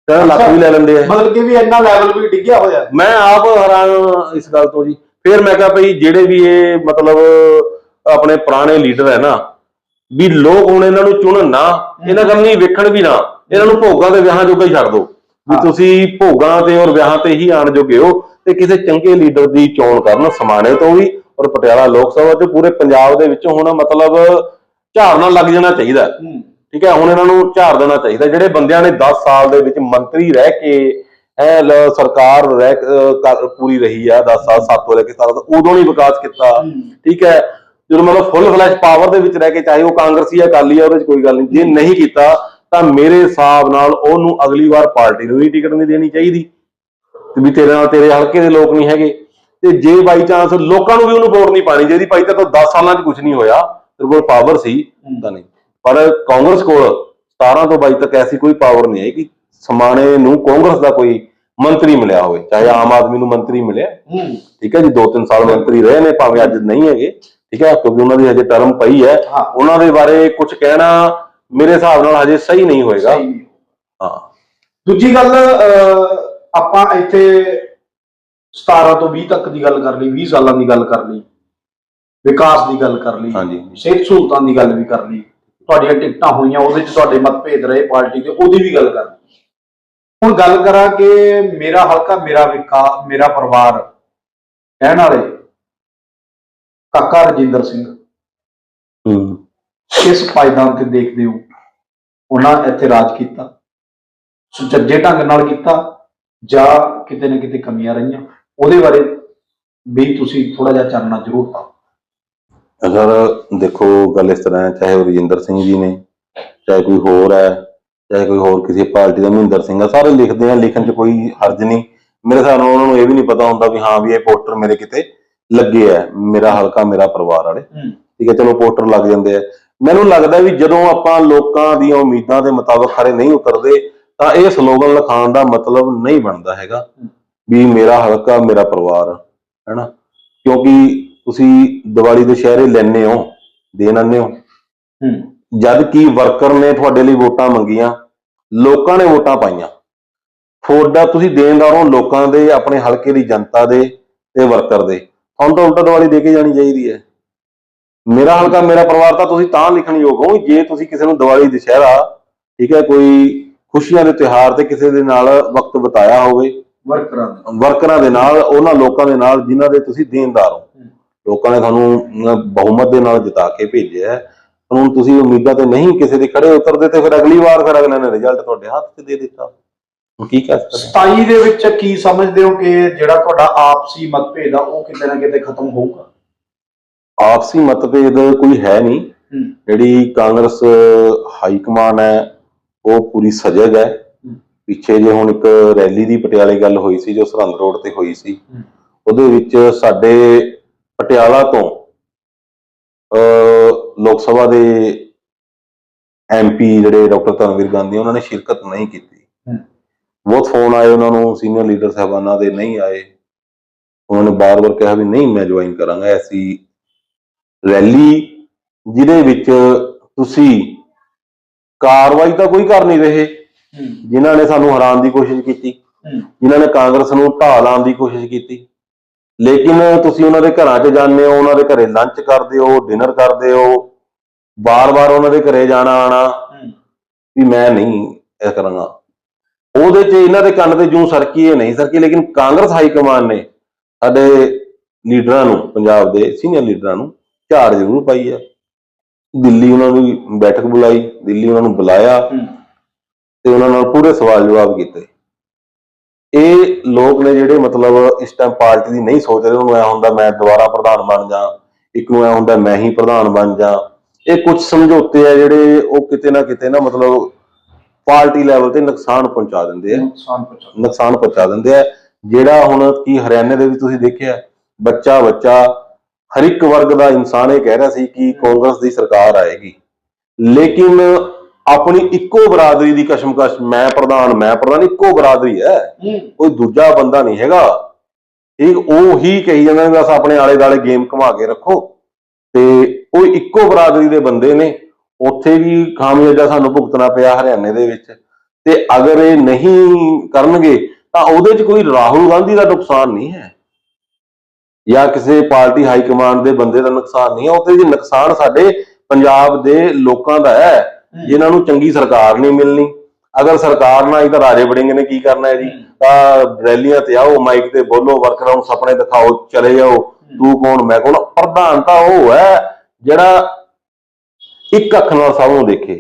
ਕਹਿੰਦਾ ਲੱਖ ਵੀ ਲੈ ਲੈਂਦੇ ਆ। ਮਤਲਬ ਕਿ ਵੀ ਇੰਨਾ ਲੈਵਲ ਵੀ ਡਿੱਗਿਆ ਹੋਇਆ। ਮੈਂ ਆਪ ਹੈਰਾਨ ਇਸ ਗੱਲ ਤੋਂ ਜੀ। ਫਿਰ ਮੈਂ ਕਿਹਾ ਭਈ ਜਿਹੜੇ ਵੀ ਇਹ ਮਤਲਬ ਆਪਣੇ ਪੁਰਾਣੇ ਲੀਡਰ ਹੈ ਨਾ ਵੀ ਲੋਕ ਹੁਣ ਇਹਨਾਂ ਨੂੰ ਚੁਣਨ ਨਾ ਇਹਨਾਂ ਕੰਨੀ ਵੇਖਣ ਵੀ ਨਾ ਇਹਨਾਂ ਨੂੰ ਭੋਗਾਂ ਤੇ ਵਿਆਹਾਂ ਜੋਗਾ ਹੀ ਛੱਡ ਦਿਓ ਵੀ। ਤੁਸੀਂ ਭੋਗਾਂ ਤੇ ਔਰ ਵਿਆਹਾਂ ਤੇ ਹੀ ਆਣ ਜੋਗੇ ਹੋ ਤੇ ਕਿਸੇ ਚੰਗੇ ਲੀਡਰ ਦੀ ਚੋਣ ਕਰਨ ਸਮਾਣੇ ਤੋਂ ਵੀ ਔਰ ਪਟਿਆਲਾ ਲੋਕ ਸਭਾ ਤੇ ਪੂਰੇ ਪੰਜਾਬ ਦੇ ਵਿੱਚ ਹੁਣ ਮਤਲਬ ਝਾੜਨਾ ਲੱਗ ਜਾਣਾ ਚਾਹੀਦਾ। ਠੀਕ ਹੈ ਹੁਣ ਇਹਨਾਂ ਨੂੰ ਝਾੜ ਦੇਣਾ ਚਾਹੀਦਾ। ਜਿਹੜੇ ਬੰਦਿਆਂ ਨੇ 10 ਸਾਲ ਦੇ ਵਿੱਚ ਮੰਤਰੀ ਰਹਿ ਕੇ ਐ ਸਰਕਾਰ ਰਹਿ ਪੂਰੀ ਰਹੀ ਆ 10 ਸਾਲ 7 ਤੋਂ ਲੈ ਕੇ 17 ਤੱਕ ਉਦੋਂ ਨਹੀਂ ਵਿਕਾਸ ਕੀਤਾ। ਠੀਕ ਹੈ ਜਦੋਂ ਮਤਲਬ ਫੁੱਲ ਫਲੈਸ਼ ਪਾਵਰ ਦੇ ਵਿੱਚ ਰਹਿ ਕੇ ਚਾਹੇ ਉਹ ਕਾਂਗਰਸੀ ਆ ਅਕਾਲੀ ਆ ਉਹਦੇ 'ਚ ਕੋਈ ਗੱਲ ਨਹੀਂ। ਜੇ ਨਹੀਂ ਕੀਤਾ ਤਾਂ ਮੇਰੇ ਹਿਸਾਬ ਨਾਲ ਉਹਨੂੰ ਅਗਲੀ ਵਾਰ ਪਾਰਟੀ ਨੂੰ ਵੀ ਟਿਕਟ ਨਹੀਂ ਦੇਣੀ ਚਾਹੀਦੀ। ਤੇ ਵੀ ਤੇਰੇ ਨਾਲ ਤੇਰੇ ਹਲਕੇ ਦੇ ਲੋਕ ਨਹੀਂ ਹੈਗੇ। ਤੇ ਜੇ ਬਾਈ ਚਾਂਸ ਲੋਕਾਂ ਨੂੰ ਵੀ ਉਹਨੂੰ ਵੋਟ ਨਹੀਂ ਪਾਣੀ ਚਾਹੀਦੀ ਭਾਈ ਤਾਂ 10 ਸਾਲਾਂ 'ਚ ਕੁਝ ਨਹੀਂ ਹੋਇਆ। ਤੇਰੇ ਕੋਲ ਪਾਵਰ ਸੀ ਤਾਂ ਨਹੀਂ। ਪਰ ਕਾਂਗਰਸ ਕੋਲ 17 ਤੋਂ 22 ਤੱਕ ਐਸੀ ਕੋਈ ਪਾਵਰ ਨਹੀਂ ਹੈ ਕਿ ਸਮਾਣੇ ਨੂੰ ਕਾਂਗਰਸ ਦਾ ਕੋਈ ਮੰਤਰੀ ਮਿਲਿਆ ਹੋਵੇ। ਚਾਹੇ ਆਮ ਆਦਮੀ ਨੂੰ ਮੰਤਰੀ ਮਿਲਿਆ। ਠੀਕ ਹੈ ਜੀ 2-3 ਸਾਲ ਮੰਤਰੀ ਰਹੇ ਨੇ ਭਾਵੇਂ ਅੱਜ ਨਹੀਂ ਹੈਗੇ। ਠੀਕ ਹੈ ਕਿਉਂਕਿ ਉਹਨਾਂ ਦੀ ਹਜੇ ਟਰਮ ਪਈ ਹੈ ਹਾਂ। ਉਹਨਾਂ ਦੇ ਬਾਰੇ ਕੁਝ ਕਹਿਣਾ ਮੇਰੇ ਹਿਸਾਬ ਨਾਲ ਹਜੇ ਸਹੀ ਨਹੀਂ ਹੋਏਗਾ ਸਹੀ ਨਹੀਂ। ਹਾਂ ਦੂਜੀ ਗੱਲ ਅਹ, ਆਪਾਂ ਇੱਥੇ 17 ਤੋਂ 20 ਤੱਕ ਦੀ ਗੱਲ ਕਰ ਲਈ 20 ਸਾਲਾਂ ਦੀ ਗੱਲ ਕਰ ਲਈ ਵਿਕਾਸ ਦੀ ਗੱਲ ਕਰ ਲਈ ਹਾਂਜੀ। ਸਿਹਤ ਸਹੂਲਤਾਂ ਦੀ ਗੱਲ ਵੀ ਕਰ ਲਈ ਤੁਹਾਡੀਆਂ ਟਿਕਟਾਂ ਹੋਈਆਂ ਉਹਦੇ 'ਚ ਤੁਹਾਡੇ ਮਤਭੇਦ ਰਹੇ ਪਾਰਟੀ ਦੇ ਉਹਦੀ ਵੀ ਗੱਲ ਕਰ ਲਈ ਹੁਣ ਗੱਲ ਕਰਾਂ ਕਿ ਮੇਰਾ ਹਲਕਾ ਮੇਰਾ ਵਿਕਾ ਮੇਰਾ ਪਰਿਵਾਰ ਕਹਿਣ ਵਾਲੇ ਕਾਕਾ ਰਜਿੰਦਰ ਸਿੰਘ। ਹੂੰ। ਕਿਸ ਪਾਇਦਾਨ ਤੇ ਦੇਖਦੇ ਹੋ? ਉਹਨਾਂ ਇੱਥੇ ਰਾਜ ਕੀਤਾ। ਸੁਚੱਜੇ ਢੰਗ ਨਾਲ ਕੀਤਾ ਜਾਂ ਕਿਤੇ ਨਾ ਕਿਤੇ ਕਮੀਆਂ ਰਹੀਆਂ। ਉਹਦੇ ਬਾਰੇ ਵੀ ਤੁਸੀਂ ਥੋੜਾ ਜਿਹਾ ਚਾਨਣਾ ਜ਼ਰੂਰ ਪਾਓ। ਅਗਰ ਦੇਖੋ ਗੱਲ ਇਸ ਤਰ੍ਹਾਂ ਹੈ ਚਾਹੇ ਉਹ ਰਜਿੰਦਰ ਸਿੰਘ ਜੀ ਨੇ ਚਾਹੇ ਕੋਈ ਹੋਰ ਹੈ ਚਾਹੇ ਕੋਈ ਹੋਰ ਕਿਸੇ ਪਾਰਟੀ ਦਾ ਮਹਿੰਦਰ ਸਿੰਘ ਆ ਸਾਰੇ ਲਿਖਦੇ ਆ ਲਿਖਣ 'ਚ ਕੋਈ ਹਰਜ ਨਹੀਂ। ਮੇਰੇ ਹਿਸਾਬ ਨਾਲ ਉਹਨਾਂ ਨੂੰ ਇਹ ਵੀ ਨਹੀਂ ਪਤਾ ਹੁੰਦਾ ਵੀ ਹਾਂ ਵੀ ਇਹ ਪੋਸਟਰ ਮੇਰੇ ਕਿਤੇ ਲੱਗੇ ਆ ਮੇਰਾ ਹਲਕਾ ਮੇਰਾ ਪਰਿਵਾਰ ਵਾਲੇ। ਠੀਕ ਹੈ ਚਲੋ ਪੋਸਟਰ ਲੱਗ ਜਾਂਦੇ ਆ। ਮੈਨੂੰ ਲੱਗਦਾ ਵੀ ਜਦੋਂ ਆਪਾਂ ਲੋਕਾਂ ਦੀਆਂ ਉਮੀਦਾਂ ਦੇ ਮੁਤਾਬਕ ਖਰੇ ਨਹੀਂ ਉਤਰਦੇ ਤਾਂ ਇਹ ਸਲੋਗਨ ਲਿਖਾਉਣ ਦਾ ਮਤਲਬ ਨਹੀਂ ਬਣਦਾ ਹੈਗਾ ਵੀ ਮੇਰਾ ਹਲਕਾ ਮੇਰਾ ਪਰਿਵਾਰ ਹੈਨਾ? ਕਿਉਂਕਿ ਤੁਸੀਂ ਦੀਵਾਲੀ ਦੇ ਸ਼ਹਿਰੇ ਲੈਣੇ ਹੋ ਦੇਣ ਆਉਂਦੇ ਹੋ। ਜਦ ਕਿ ਵਰਕਰ ਨੇ ਤੁਹਾਡੇ ਲਈ ਵੋਟਾਂ ਮੰਗੀਆਂ ਲੋਕਾਂ ਨੇ ਵੋਟਾਂ ਪਾਈਆਂ। ਤੁਹਾਡਾ ਤੁਸੀਂ ਦੇਣਦਾਰ ਹੋ ਲੋਕਾਂ ਦੇ ਆਪਣੇ ਹਲਕੇ ਦੀ ਜਨਤਾ ਦੇ ਤੇ ਵਰਕਰ ਦੇ। ਤੁਹਾਨੂੰ ਤਾਂ ਉਲਟਾ ਦੀਵਾਲੀ ਦੇ ਕੇ ਜਾਣੀ ਚਾਹੀਦੀ ਹੈ। ਮੇਰਾ ਹਲਕਾ ਮੇਰਾ ਪਰਿਵਾਰ ਤਾਂ ਤੁਸੀਂ ਤਾਂ ਲਿਖਣ ਯੋਗ ਹੋ ਜੇ ਤੁਸੀਂ ਕਿਸੇ ਨੂੰ ਦੀਵਾਲੀ ਦੁਸ਼ਹਿਰਾ ਠੀਕ ਹੈ ਕੋਈ ਖੁਸ਼ੀਆਂ ਦੇ ਤਿਉਹਾਰ ਤੇ ਕਿਸੇ ਦੇ ਨਾਲ ਵਕਤ ਬਿਤਾਇਆ ਹੋਵੇ ਵਰਕਰਾਂ ਦੇ ਵਰਕਰਾਂ ਦੇ ਨਾਲ ਉਹਨਾਂ ਲੋਕਾਂ ਦੇ ਨਾਲ ਜਿਨ੍ਹਾਂ ਦੇ ਤੁਸੀਂ ਦੇਣਦਾਰ ਹੋ। ਲੋਕਾਂ ਨੇ ਤੁਹਾਨੂੰ ਬਹੁਮਤ ਦੇ ਨਾਲ ਜਿਤਾ ਕੇ ਭੇਜਿਆ ਹੈ। ਹੁਣ ਤੁਸੀਂ ਉਮੀਦਾਂ ਤੇ ਨਹੀਂ ਕਿਸੇ ਦੇ ਖੜੇ ਉਤਰਦੇ ਤੇ ਫਿਰ ਅਗਲੀ ਵਾਰ ਫਿਰ ਅਗਲੇ ਨੇ ਰਿਜ਼ਲਟ ਤੁਹਾਡੇ ਹੱਥ 'ਚ ਦੇ ਦਿੱਤਾ। ਹੁਣ ਕੀ ਕਹਿ ਸਕਦੇ ਹਾਂ? 27 ਦੇ ਵਿੱਚ ਕੀ ਸਮਝਦੇ ਹੋ ਕਿ ਜਿਹੜਾ ਤੁਹਾਡਾ ਆਪਸੀ ਮਤਭੇਦ ਆ ਉਹ ਕਿਤੇ ਨਾ ਕਿਤੇ ਖਤਮ ਹੋਊਗਾ ਆਪਸੀ ਮਤਭੇਦ ਕੋਈ ਹੈ ਨਹੀਂ ਜਿਹੜੀ ਕਾਂਗਰਸ ਹਾਈ ਕਮਾਨ ਹੈ ਉਹ ਪੂਰੀ ਸਜਗ ਹੈ ਪਿੱਛੇ ਜੇ ਹੁਣ ਇੱਕ ਰੈਲੀ ਦੀ ਪਟਿਆਲੇ ਗੱਲ ਹੋਈ ਸੀ ਜੋ ਸਰਹੰਦ ਰੋਡ ਤੇ ਹੋਈ ਸੀ। ਉਹਦੇ ਵਿੱਚ ਸਾਡੇ ਪਟਿਆਲਾ ਤੋਂ ਅ ਲੋਕ ਸਭਾ ਦੇ ਐਮਪੀ ਜਿਹੜੇ ਡਾਕਟਰ ਧਰਮਵੀਰ ਗਾਂਧੀ ਉਹਨਾਂ ਨੇ ਸ਼ਿਰਕਤ ਨਹੀਂ ਕੀਤੀ। ਬਹੁਤ ਫੋਨ ਆਏ ਉਹਨਾਂ ਨੂੰ ਸੀਨੀਅਰ ਲੀਡਰ ਸਾਹਿਬਾਨਾਂ ਦੇ ਨਹੀਂ ਆਏ। ਉਹਨਾਂ ਨੇ ਬਾਰ-ਬਾਰ ਕਿਹਾ ਵੀ ਨਹੀਂ ਮੈਂ ਜੁਆਇਨ ਕਰਾਂਗਾ ਐਸੀ ਰੈਲੀ ਜਿਹਦੇ ਵਿੱਚ ਤੁਸੀਂ ਕਾਰਵਾਈ ਤਾਂ ਕੋਈ ਕਰ ਨਹੀਂ ਰਹੇ ਜਿਨ੍ਹਾਂ ਨੇ ਸਾਨੂੰ ਹਰਾਉਣ ਦੀ ਕੋਸ਼ਿਸ਼ ਕੀਤੀ ਜਿਨ੍ਹਾਂ ਨੇ ਕਾਂਗਰਸ ਨੂੰ ਢਾਹ ਲਾਉਣ ਦੀ ਕੋਸ਼ਿਸ਼ ਕੀਤੀ। ਲੇਕਿਨ ਤੁਸੀਂ ਉਹਨਾਂ ਦੇ ਘਰਾਂ 'ਚ ਜਾਂਦੇ ਹੋ ਉਹਨਾਂ ਦੇ ਘਰੇ ਲੰਚ ਕਰਦੇ ਹੋ ਡਿਨਰ ਕਰਦੇ ਹੋ ਬਾਰ-ਬਾਰ ਉਹਨਾਂ ਦੇ ਘਰੇ ਜਾਣਾ ਆਣਾ ਵੀ ਮੈਂ ਨਹੀਂ ਇਹ ਕਰਾਂਗਾ। ਉਹਦੇ 'ਚ ਇਹਨਾਂ ਦੇ ਕੰਨ ਤੇ ਜੂੰ ਸਰਕੀ ਇਹ ਨਹੀਂ ਸਰਕੀ ਲੇਕਿਨ ਕਾਂਗਰਸ ਹਾਈ ਕਮਾਨ ਨੇ ਸਾਡੇ ਲੀਡਰਾਂ ਨੂੰ ਪੰਜਾਬ ਦੇ ਸੀਨੀਅਰ ਲੀਡਰਾਂ ਨੂੰ ਝਾੜ ਜ਼ਰੂਰ ਪਾਈ ਹੈ ਦਿੱਲੀ ਉਹਨਾਂ ਨੂੰ ਬੈਠਕ ਬੁਲਾਈ ਦਿੱਲੀ ਉਹਨਾਂ ਨੂੰ ਬੁਲਾਇਆ ਤੇ ਉਹਨਾਂ ਨਾਲ ਪੂਰੇ ਸਵਾਲ ਜਵਾਬ ਕੀਤੇ। ਇਹ ਲੋਕ ਨੇ ਜਿਹੜੇ ਮਤਲਬ ਇਸ ਟਾਈਮ ਪਾਰਟੀ ਦੀ ਨਹੀਂ ਸੋਚ ਰਹੇ ਉਹਨੂੰ ਐ ਹੁੰਦਾ ਮੈਂ ਦੁਬਾਰਾ ਪ੍ਰਧਾਨ ਬਣ ਜਾ ਇੱਕ ਨੂੰ ਐ ਹੁੰਦਾ ਮੈਂ ਹੀ ਪ੍ਰਧਾਨ ਬਣ ਜਾ ਇਹ ਕੁਝ ਸਮਝੌਤੇ ਆ ਜਿਹੜੇ ਉਹ ਕਿਤੇ ਨਾ ਕਿਤੇ ਨਾ ਮਤਲਬ ਪਾਰਟੀ ਲੈਵਲ ਤੇ ਨੁਕਸਾਨ ਪਹੁੰਚਾ ਦਿੰਦੇ ਆ। ਨੁਕਸਾਨ ਪਹੁੰਚਾ ਨੁਕਸਾਨ ਪਹੁੰਚਾ ਦਿੰਦੇ ਆ। ਜਿਹੜਾ ਹੁਣ ਕੀ ਹਰਿਆਣੇ ਦੇ ਵਿੱਚ ਤੁਸੀਂ ਦੇਖਿਆ ਬੱਚਾ ਬੱਚਾ ਹਰ ਇੱਕ ਵਰਗ ਦਾ ਇਨਸਾਨ ਇਹ ਕਹਿ ਰਿਹਾ ਸੀ ਕਿ ਕਾਂਗਰਸ ਦੀ ਸਰਕਾਰ ਆਏਗੀ। ਲੇਕਿਨ ਆਪਣੀ ਇੱਕੋ ਬਰਾਦਰੀ ਦੀ ਕਸ਼ਮਕਸ਼ ਮੈਂ ਪ੍ਰਧਾਨ ਮੈਂ ਪ੍ਰਧਾਨ ਇੱਕੋ ਬਰਾਦਰੀ ਹੈ। ਕੋਈ ਦੂਜਾ ਬੰਦਾ ਨਹੀਂ ਹੈਗਾ। ਠੀਕ ਉਹ ਹੀ ਕਹੀ ਜਾਂਦੇ ਬਸ ਆਪਣੇ ਆਲੇ ਦਾਲੇ ਗੇਮ ਘੁਮਾ ਕੇ ਰੱਖੋ। ਤੇ ਉਹ ਇੱਕੋ ਬਰਾਦਰੀ ਦੇ ਬੰਦੇ ਨੇ। ਉੱਥੇ ਵੀ ਖਾਮਿਆਜਾ ਸਾਨੂੰ ਭੁਗਤਣਾ ਪਿਆ ਹਰਿਆਣੇ ਦੇ ਵਿੱਚ। ਤੇ ਅਗਰ ਇਹ ਨਹੀਂ ਕਰਨਗੇ ਤਾਂ ਉਹਦੇ 'ਚ ਕੋਈ ਰਾਹੁਲ ਗਾਂਧੀ ਦਾ ਨੁਕਸਾਨ ਨਹੀਂ ਹੈ। ਜਾਂ ਕਿਸੇ ਪਾਰਟੀ ਹਾਈ ਕਮਾਂਡ ਦੇ ਬੰਦੇ ਦਾ ਨੁਕਸਾਨ ਨਹੀਂ ਹੈ। ਉਹਦੇ 'ਚ ਨੁਕਸਾਨ ਸਾਡੇ ਪੰਜਾਬ ਦੇ ਲੋਕਾਂ ਦਾ ਹੈ ਜਿਨ੍ਹਾਂ ਨੂੰ ਚੰਗੀ ਸਰਕਾਰ ਨਹੀਂ ਮਿਲਣੀ। ਅਗਰ ਸਰਕਾਰ ਨਾਲ ਇਹਦਾ ਰਾਜੇ ਵੜਿੰਗ ਨੇ ਕੀ ਕਰਨਾ ਹੈ ਜੀ? ਤਾਂ ਰੈਲੀਆਂ ਤੇ ਆਓ ਮਾਈਕ ਤੇ ਬੋਲੋ ਵਰਕਰਾਂ ਨੂੰ ਸੁਪਨੇ ਦਿਖਾਓ ਚਲੇ ਜਾਓ। ਤੂੰ ਕੌਣ ਮੈਂ ਕੌਣ? ਪ੍ਰਧਾਨ ਤਾਂ ਉਹ ਹੈ ਜਿਹੜਾ ਇੱਕ ਅੱਖ ਨਾਲ ਸਭ ਨੂੰ ਦੇਖੇ।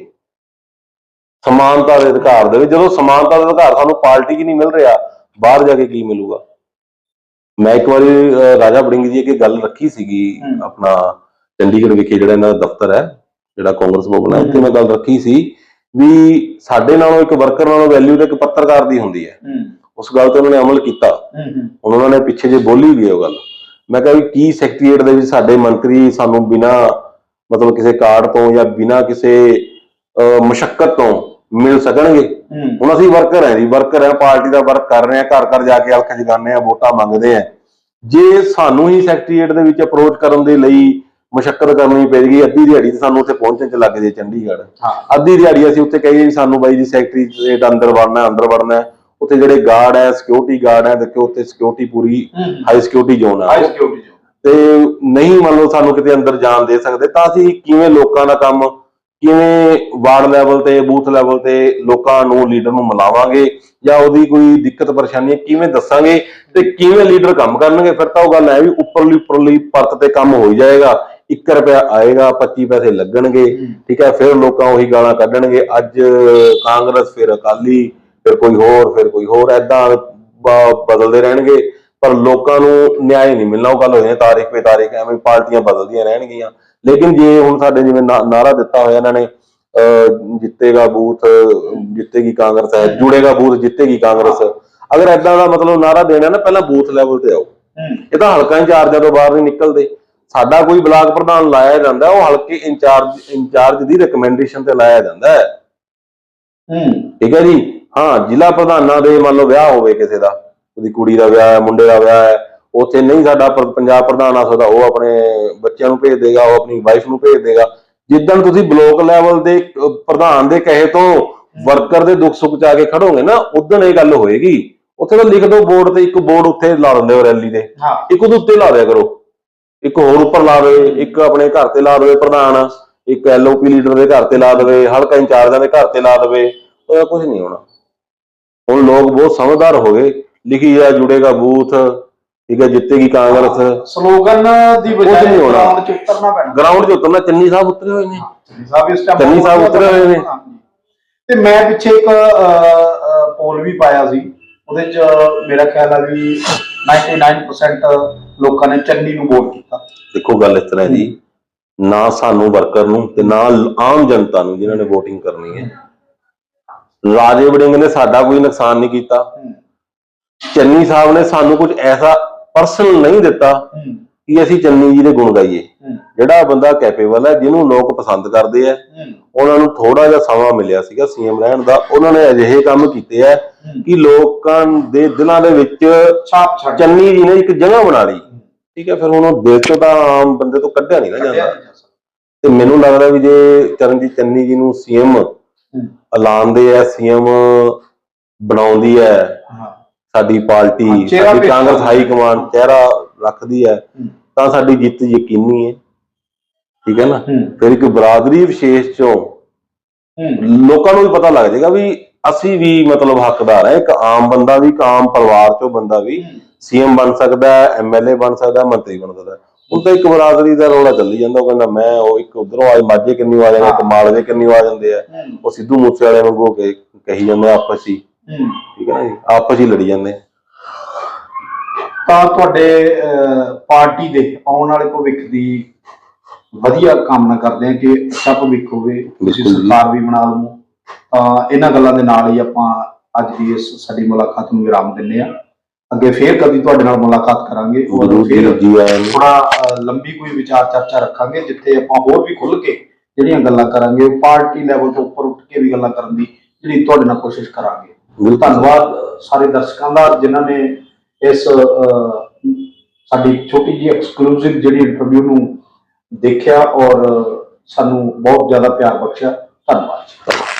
ਸਮਾਨਤਾ ਦੇ ਅਧਿਕਾਰ ਦੇ ਵਿੱਚ। ਜਦੋਂ ਸਮਾਨਤਾ ਦਾ ਅਧਿਕਾਰ ਸਾਨੂੰ ਪਾਰਟੀ 'ਚ ਨਹੀਂ ਮਿਲ ਰਿਹਾ ਬਾਹਰ ਜਾ ਕੇ ਕੀ ਮਿਲੂਗਾ? ਮੈਂ ਇੱਕ ਵਾਰੀ ਰਾਜਾ ਵੜਿੰਗ ਜੀ ਅੱਗੇ ਗੱਲ ਰੱਖੀ ਸੀਗੀ। ਆਪਣਾ ਚੰਡੀਗੜ੍ਹ ਵਿਖੇ ਜਿਹੜਾ ਇਹਨਾਂ ਦਾ ਦਫ਼ਤਰ ਹੈ ਜਿਹੜਾ ਕਾਂਗਰਸ ਭਵਨ ਹੈ ਉੱਥੇ ਮੈਂ ਗੱਲ ਰੱਖੀ ਸੀ ਵੀ ਸਾਡੇ ਨਾਲੋਂ ਇੱਕ ਵਰਕਰ ਨਾਲੋਂ ਵੈਲਿਊ ਤੇ ਇੱਕ ਪੱਤਰਕਾਰ ਦੀ ਹੁੰਦੀ ਹੈ। ਉਸ ਗੱਲ ਤੇ ਉਹਨਾਂ ਨੇ ਅਮਲ ਕੀਤਾ। ਹੁਣ ਉਹਨਾਂ ਨੇ ਪਿੱਛੇ ਜੇ ਬੋਲੀ ਵੀ ਉਹ ਗੱਲ। ਮੈਂ ਕਿਹਾ ਵੀ ਕੀ ਸੈਕਟਰੀਏਟ ਦੇ ਵਿੱਚ ਸਾਡੇ ਮੰਤਰੀ ਸਾਨੂੰ ਬਿਨਾ ਮਤਲਬ ਕਿਸੇ ਕਾਰਡ ਤੋਂ ਜਾਂ ਬਿਨਾ ਕਿਸੇ ਮੁਸ਼ਕਲ ਤੋਂ ਮਿਲ ਸਕਣਗੇ। ਹੁਣ ਅਸੀਂ ਵਰਕਰ ਹਾਂ ਜੀ ਵਰਕਰ ਹਾਂ ਪਾਰਟੀ ਦਾ ਵਰਕ ਕਰ ਰਹੇ ਹਾਂ ਘਰ ਘਰ ਜਾ ਕੇ ਅਲਖ ਜਗਾਉਂਦੇ ਹਾਂ ਵੋਟਾਂ ਮੰਗਦੇ ਹਾਂ। ਜੇ ਸਾਨੂੰ ਹੀ ਸੈਕਟਰੀਏਟ ਦੇ ਵਿੱਚ ਅਪਰੋਚ ਕਰਨ ਦੇ ਲਈ ਮੁਸ਼ਕਲ ਕਰਨੀ ਪਏਗੀ ਅੱਧੀ ਦਿਹਾੜੀ ਤੇ ਸਾਨੂੰ ਉੱਥੇ ਪਹੁੰਚਣ ਚ ਲੱਗ ਜੇ ਚੰਡੀਗੜ੍ਹ। ਅੱਧੀ ਦਿਹਾੜੀ ਅਸੀਂ ਉੱਥੇ ਕਹੀਏ ਵੀ ਸਾਨੂੰ ਬਾਈ ਜੀ ਸੈਕਟਰੀਏਟ ਅੰਦਰ ਵੜਨਾ ਅੰਦਰ ਵੜਨਾ ਹੈ। ਉੱਥੇ ਜਿਹੜੇ ਗਾਰਡ ਹੈ ਸਿਕਿਉਰਿਟੀ ਗਾਰਡ ਹੈ ਦੇਖੋ ਉੱਥੇ ਸਿਕਿਉਰਿਟੀ ਪੂਰੀ ਹਾਈ ਸਿਕਿਉਰਿਟੀ ਜ਼ੋਨ ਹਾਈ ਹੈ। ਸਿਕਿਉਰਿਟੀ ਜੋ ਤੇ ਨਹੀਂ ਮੰਨ ਲਓ ਸਾਨੂੰ ਕਿਤੇ ਅੰਦਰ ਜਾਣ ਦੇ ਸਕਦੇ, ਤਾਂ ਅਸੀਂ ਕਿਵੇਂ ਲੋਕਾਂ ਦਾ ਕੰਮ, ਕਿਵੇਂ ਵਾਰਡ ਲੈਵਲ ਤੇ ਬੂਥ ਲੈਵਲ ਤੇ ਲੋਕਾਂ ਨੂੰ ਲੀਡਰ ਨੂੰ ਮਿਲਾਵਾਂਗੇ ਜਾਂ ਉਹਦੀ ਕੋਈ ਦਿੱਕਤ ਪਰੇਸ਼ਾਨੀ ਕਿਵੇਂ ਦੱਸਾਂਗੇ ਤੇ ਕਿਵੇਂ ਲੀਡਰ ਕੰਮ ਕਰਨਗੇ, ਫਿਰ ਤਾਂ ਉਹ ਗੱਲ ਹੈ ਵੀ ਉੱਪਰਲੀ ਉੱਪਰਲੀ ਪਰਤ ਤੇ ਕੰਮ ਹੋ ਜਾਏਗਾ 1 ਰੁਪਿਆ ਆਏਗਾ 25 ਪੈਸੇ ਲੱਗਣਗੇ, ਠੀਕ ਹੈ, ਫਿਰ ਲੋਕਾਂ ਉਹੀ ਗਾਲਾਂ ਕੱਢਣਗੇ, ਅੱਜ ਕਾਂਗਰਸ, ਫਿਰ ਅਕਾਲੀ, ਫਿਰ ਕੋਈ ਹੋਰ, ਫਿਰ ਕੋਈ ਹੋਰ ਐਦਾਂ ਬਦਲਦੇ ਰਹਿਣਗੇ। ਪਰ ਲੋਕਾਂ ਨੂੰ ਨਿਆਂ ਨਹੀਂ ਮਿਲਣਾ ਉਹ ਗੱਲ ਹੋ ਜਾਂਦੀ ਤਾਰੀਖ ਪੇ ਤਾਰੀਖ ਐਵੇਂ ਪਾਰਟੀਆਂ ਬਦਲਦੀਆਂ ਰਹਿਣਗੀਆਂ। ਲੇਕਿਨ ਜੇ ਹੁਣ ਸਾਡੇ ਜਿਵੇਂ ਨਾਰਾ ਦਿੱਤਾ ਹੋਇਆ ਇਹਨਾਂ ਨੇ ਜਿੱਤੇਗਾ ਬੂਥ ਜਿੱਤੇਗੀ ਕਾਂਗਰਸ ਹੈ। ਜੁੜੇਗਾ ਬੂਥ ਜਿੱਤੇਗੀ ਕਾਂਗਰਸ। ਅਗਰ ਐਦਾਂ ਦਾ ਮਤਲਬ ਨਾਰਾ ਦੇਣਾ ਨਾ ਪਹਿਲਾਂ ਬੂਥ ਲੈਵਲ ਤੇ ਆਓ। ਇਹ ਤਾਂ ਹਲਕਾ ਇੰਚਾਰਜਾਂ ਤੋਂ ਬਾਹਰ ਨਹੀਂ ਨਿਕਲਦੇ। ਸਾਡਾ ਕੋਈ ਬਲਾਕ ਪ੍ਰਧਾਨ ਲਾਇਆ ਜਾਂਦਾ ਉਹ ਹਲਕੇ ਇੰਚਾਰਜ ਇੰਚਾਰਜ ਦੀ ਰეკਮੈਂਡੇਸ਼ਨ ਤੇ ਲਾਇਆ ਜਾਂਦਾ ਹੂੰ। ਠੀਕ ਹੈ ਜੀ? ਹਾਂ ਜ਼ਿਲ੍ਹਾ ਪ੍ਰਧਾਨਾਂ ਦੇ ਮੰਨ ਲਓ ਵਿਆਹ ਹੋਵੇ ਕਿਸੇ ਦਾ। ਉਹਦੀ ਕੁੜੀ ਦਾ ਵਿਆਹ ਹੈ ਮੁੰਡੇ ਦਾ ਵਿਆਹ ਹੈ ਉੱਥੇ ਨਹੀਂ ਸਾਡਾ ਪੰਜਾਬ ਪ੍ਰਧਾਨ ਆ ਸਕਦਾ ਉਹ ਆਪਣੇ ਬੱਚਿਆਂ ਨੂੰ ਭੇਜ ਦੇਗਾ ਉਹ ਆਪਣੀ ਵਾਈਫ ਨੂੰ ਭੇਜ ਦੇਗਾ। ਜਿੱਦਣ ਤੁਸੀਂ ਬਲੋਕ ਲੈਵਲ ਦੇ ਪ੍ਰਧਾਨ ਦੇ ਕਹੇ ਤੋਂ ਵਰਕਰ ਦੇ ਦੁੱਖ ਸੁੱਖ ਚ ਆ ਕੇ ਖੜੋਗੇ ਨਾ ਉਦੋਂ ਇਹ ਗੱਲ ਹੋਏਗੀ। ਉੱਥੇ ਤਾਂ ਲਿਖ ਦਿਓ ਬੋਰਡ ਤੇ ਇੱਕ ਬੋਰਡ ਉੱਥੇ ਲਾ ਦਿੰਦੇ ਹੋ ਰੈਲੀ ਦੇ। ਇੱਕ ਉਹਦੇ ਉੱਤੇ ਲਾ ਦਿਆ ਕਰੋ। ਇੱਕ ਹੋਰ ਉੱਪਰ ਲਾ ਦੇਵੇ ਇੱਕ ਆਪਣੇ ਘਰ ਤੇ ਲਾ ਦੇਵੇ ਪ੍ਰਧਾਨ। ਇੱਕ ਐਲਓਪੀ ਲੀਡਰ ਦੇ ਘਰ ਤੇ ਲਾ ਦੇਵੇ ਹਲਕਾ ਇੰਚਾਰਜਾਂ ਦੇ ਘਰ ਤੇ ਲਾ ਦੇਵੇ ਉਹਦਾ ਕੁਝ ਨਹੀਂ ਹੋਣਾ। ਹੁਣ ਲੋਕ ਬਹੁਤ ਸਮਝਦਾਰ ਹੋ ਗਏ। ਲਿਖੀ ਆ ਜੁੜੇਗਾ ਬੂਥ ਠੀਕ ਹੈ ਜਿੱਤੇਗੀ ਕਾਂਗਰਸ। ਸਲੋਗਨ ਦੀ ਕੁਝ ਬਜਾਏ ਨਹੀਂ ਹੋਣਾ। ਗਰਾਊਂਡ 'ਚ ਉਤਰਨਾ ਪੈਣਾ। ਗਰਾਊਂਡ 'ਚ ਉਤਰਨਾ ਚੰਨੀ ਸਾਹਿਬ ਉਤਰੇ ਹੋਏ ਨੇ। ਚੰਨੀ ਸਾਹਿਬ ਇਸ ਟਾਈਮ ਚੰਨੀ ਸਾਹਿਬ ਉਤਰੇ ਹੋਏ ਨੇ। ਤੇ ਮੈਂ ਪਿੱਛੇ ਇੱਕ ਪੋਲ ਵੀ ਪਾਇਆ ਸੀ। ਉਹਦੇ 'ਚ ਮੇਰਾ ਖਿਆਲ ਹੈ ਵੀ 99% ਲੋਕਾਂ ਨੇ ਚੰਨੀ ਨੂੰ ਵੋਟ ਕੀਤਾ। ਦੇਖੋ ਗੱਲ ਇਸ ਤਰ੍ਹਾਂ ਹੈ ਜੀ। ਨਾ ਸਾਨੂੰ ਵਰਕਰ ਨੂੰ ਤੇ ਨਾ ਆਮ ਜਨਤਾ ਨੂੰ ਜਿਨ੍ਹਾਂ ਨੇ VOTING ਕਰਨੀ ਹੈ। ਰਾਜੇ ਵੜਿੰਗ ਨੇ ਸਾਡਾ ਕੋਈ ਨੁਕਸਾਨ ਨਹੀਂ ਕੀਤਾ। ਚੰਨੀ ਸਾਹਿਬ ਨੇ ਸਾਨੂੰ ਕੁਝ ਐਸਾ ਪਰਸਨਲ ਨਹੀਂ ਦਿੱਤਾ ਕਿ ਅਸੀਂ ਚੰਨੀ ਜੀ ਦੇ ਗੁਣ ਗਾਈਏ। ਜਿਹੜਾ ਬੰਦਾ ਕੈਪੇਬਲ ਹੈ ਜਿਹਨੂੰ ਲੋਕ ਪਸੰਦ ਕਰਦੇ ਆ ਉਹਨਾਂ ਨੂੰ ਥੋੜਾ ਜਿਹਾ ਸਮਾਂ ਮਿਲਿਆ ਸੀਗਾ ਸੀਐਮ ਰਹਿਣ ਦਾ। ਉਹਨਾਂ ਨੇ ਅਜਿਹੇ ਕੰਮ ਕੀਤੇ ਆ ਕਿ ਲੋਕਾਂ ਦੇ ਦਿਲਾਂ ਦੇ ਵਿੱਚ ਛਾਪ ਛੱਡ ਚੰਨੀ ਜੀ ਨੇ ਇੱਕ ਜਗ੍ਹਾ ਬਣਾ ਲਈ। ਠੀਕ ਹੈ ਫਿਰ ਹੁਣ ਉਹ ਦਿਲ ਚੋਂ ਤਾਂ ਆਮ ਬੰਦੇ ਤੋਂ ਕੱਢਿਆ ਨਹੀਂ ਨਾ ਜਾਂਦਾ। ਤੇ ਮੈਨੂੰ ਲੱਗਦਾ ਵੀ ਜੇ ਚਰਨਜੀਤ ਚੰਨੀ ਜੀ ਨੂੰ ਸੀਐਮ ਹੂੰ। ਐਲਾਨਦੇ ਆ ਸੀਐਮ ਬਣਾਉਂਦੀ ਹਾਂ। ਸਾਡੀ ਹਾਂ, ਪਾਰਟੀ ਚਿਹਰਾ ਸਾਡੀ ਕਾਂਗਰਸ ਹਾਈ ਕਮਾਂਡ ਚਿਹਰਾ ਰੱਖਦੀ ਹੈ ਹੂੰ। ਤਾਂ ਸਾਡੀ ਜਿੱਤ ਯਕੀਨੀ ਹੈ। ਠੀਕ ਹੈ ਨਾ? ਹੂੰ। ਫਿਰ ਇੱਕ ਬਰਾਦਰੀ ਵਿਸ਼ੇਸ਼ ਚੋਂ ਹੂੰ। ਲੋਕਾਂ ਨੂੰ ਵੀ ਪਤਾ ਲੱਗ ਜਾਏਗਾ ਵੀ ਅਸੀਂ ਵੀ ਮਤਲਬ ਹੱਕਦਾਰ ਹੈ। ਇੱਕ ਆਮ ਬੰਦਾ ਵੀ ਇੱਕ ਆਮ ਪਰਿਵਾਰ ਚੋਂ ਬੰਦਾ ਵੀ ਸੀਐਮ ਬਣ ਸਕਦਾ ਹੈ ਐਮਐਲਏ ਬਣ ਸਕਦਾ ਹੈ ਮੰਤਰੀ ਬਣ ਸਕਦਾ ਹੈ। ਹੁਣ ਤਾਂ ਇੱਕ ਬਰਾਦਰੀ ਦਾ ਰੌਲਾ ਚੱਲੀ ਜਾਂਦਾ ਉਹ ਕਹਿੰਦਾ ਮੈਂ ਉਹ ਇੱਕ ਉਧਰੋਂ ਆਏ ਮਾਝੇ ਕਿੰਨੀ ਆ ਜਾਂਦੇ ਇੱਕ ਮਾਲਵੇ ਕਿੰਨੀ ਆ ਜਾਂਦੇ ਆ ਹੂੰ। ਉਹ ਸਿੱਧੂ ਮੂਸੇ ਵਾਲੇ ਵਾਂਗੂ ਕੇ ਕਹੀ ਜਾਂਦੇ ਆ ਆਪਸ ਹੀ ਹੂੰ। ਠੀਕ ਹੈ ਨਾ ਜੀ? ਆਪਸ ਹੀ ਲੜੀ ਜਾਂਦੇ। ਤਾਂ ਤੁਹਾਡੇ ਅਹ, ਪਾਰਟੀ ਦੇ ਆਉਣ ਵਾਲੇ ਭਵਿੱਖ ਦੀ ਵਧੀਆ ਕਾਮਨਾ ਕਰਦੇ ਹਾਂ ਕਿ ਅੱਛਾ ਭਵਿੱਖ ਹੋਵੇ। ਤੁਸੀਂ ਬਿਲਕੁਲ ਜੀ। ਸਰਕਾਰ ਵੀ ਬਣਾ ਲਵੋ। ਤਾਂ ਇਹਨਾਂ ਗੱਲਾਂ ਦੇ ਨਾਲ ਹੀ ਆਪਾਂ ਅੱਜ ਦੀ ਇਸ ਸਾਡੀ ਮੁਲਾਕਾਤ ਨੂੰ ਵਿਰਾਮ ਦਿੰਦੇ ਆ ਅੱਗੇ ਫੇਰ ਕਦੀ ਤੁਹਾਡੇ ਨਾਲ ਮੁਲਾਕਾਤ ਕਰਾਂਗੇ। ਔਰ ਜ਼ਰੂਰ ਜੀ ਫਿਰ ਜੀ ਆਇਆਂ ਨੂੰ। ਥੋੜਾ ਲੰਬੀ ਕੋਈ ਵਿਚਾਰ ਚਰਚਾ ਰੱਖਾਂਗੇ ਜਿੱਥੇ ਆਪਾਂ ਹੋਰ ਵੀ ਖੁੱਲ ਕੇ ਜਿਹੜੀਆਂ ਗੱਲਾਂ ਕਰਾਂਗੇ ਪਾਰਟੀ ਲੈਵਲ ਤੋਂ ਉੱਪਰ ਉੱਠ ਕੇ ਵੀ ਗੱਲਾਂ ਕਰਨ ਦੀ ਜਿਹੜੀ ਤੁਹਾਡੇ ਨਾਲ ਕੋਸ਼ਿਸ਼ ਕਰਾਂਗੇ। ਧੰਨਵਾਦ ਸਾਰੇ ਦਰਸ਼ਕਾਂ ਦਾ, ਜਿਨ੍ਹਾਂ ਨੇ ਇਸ ਸਾਡੀ ਛੋਟੀ ਜਿਹੀ ਐਕਸਕਲੂਸਿਵ ਜਿਹੜੀ ਇੰਟਰਵਿਊ ਨੂੰ ਦੇਖਿਆ ਔਰ ਸਾਨੂੰ ਬਹੁਤ ਜ਼ਿਆਦਾ ਪਿਆਰ ਬਖਸ਼ਿਆ। ਧੰਨਵਾਦ ਜੀ।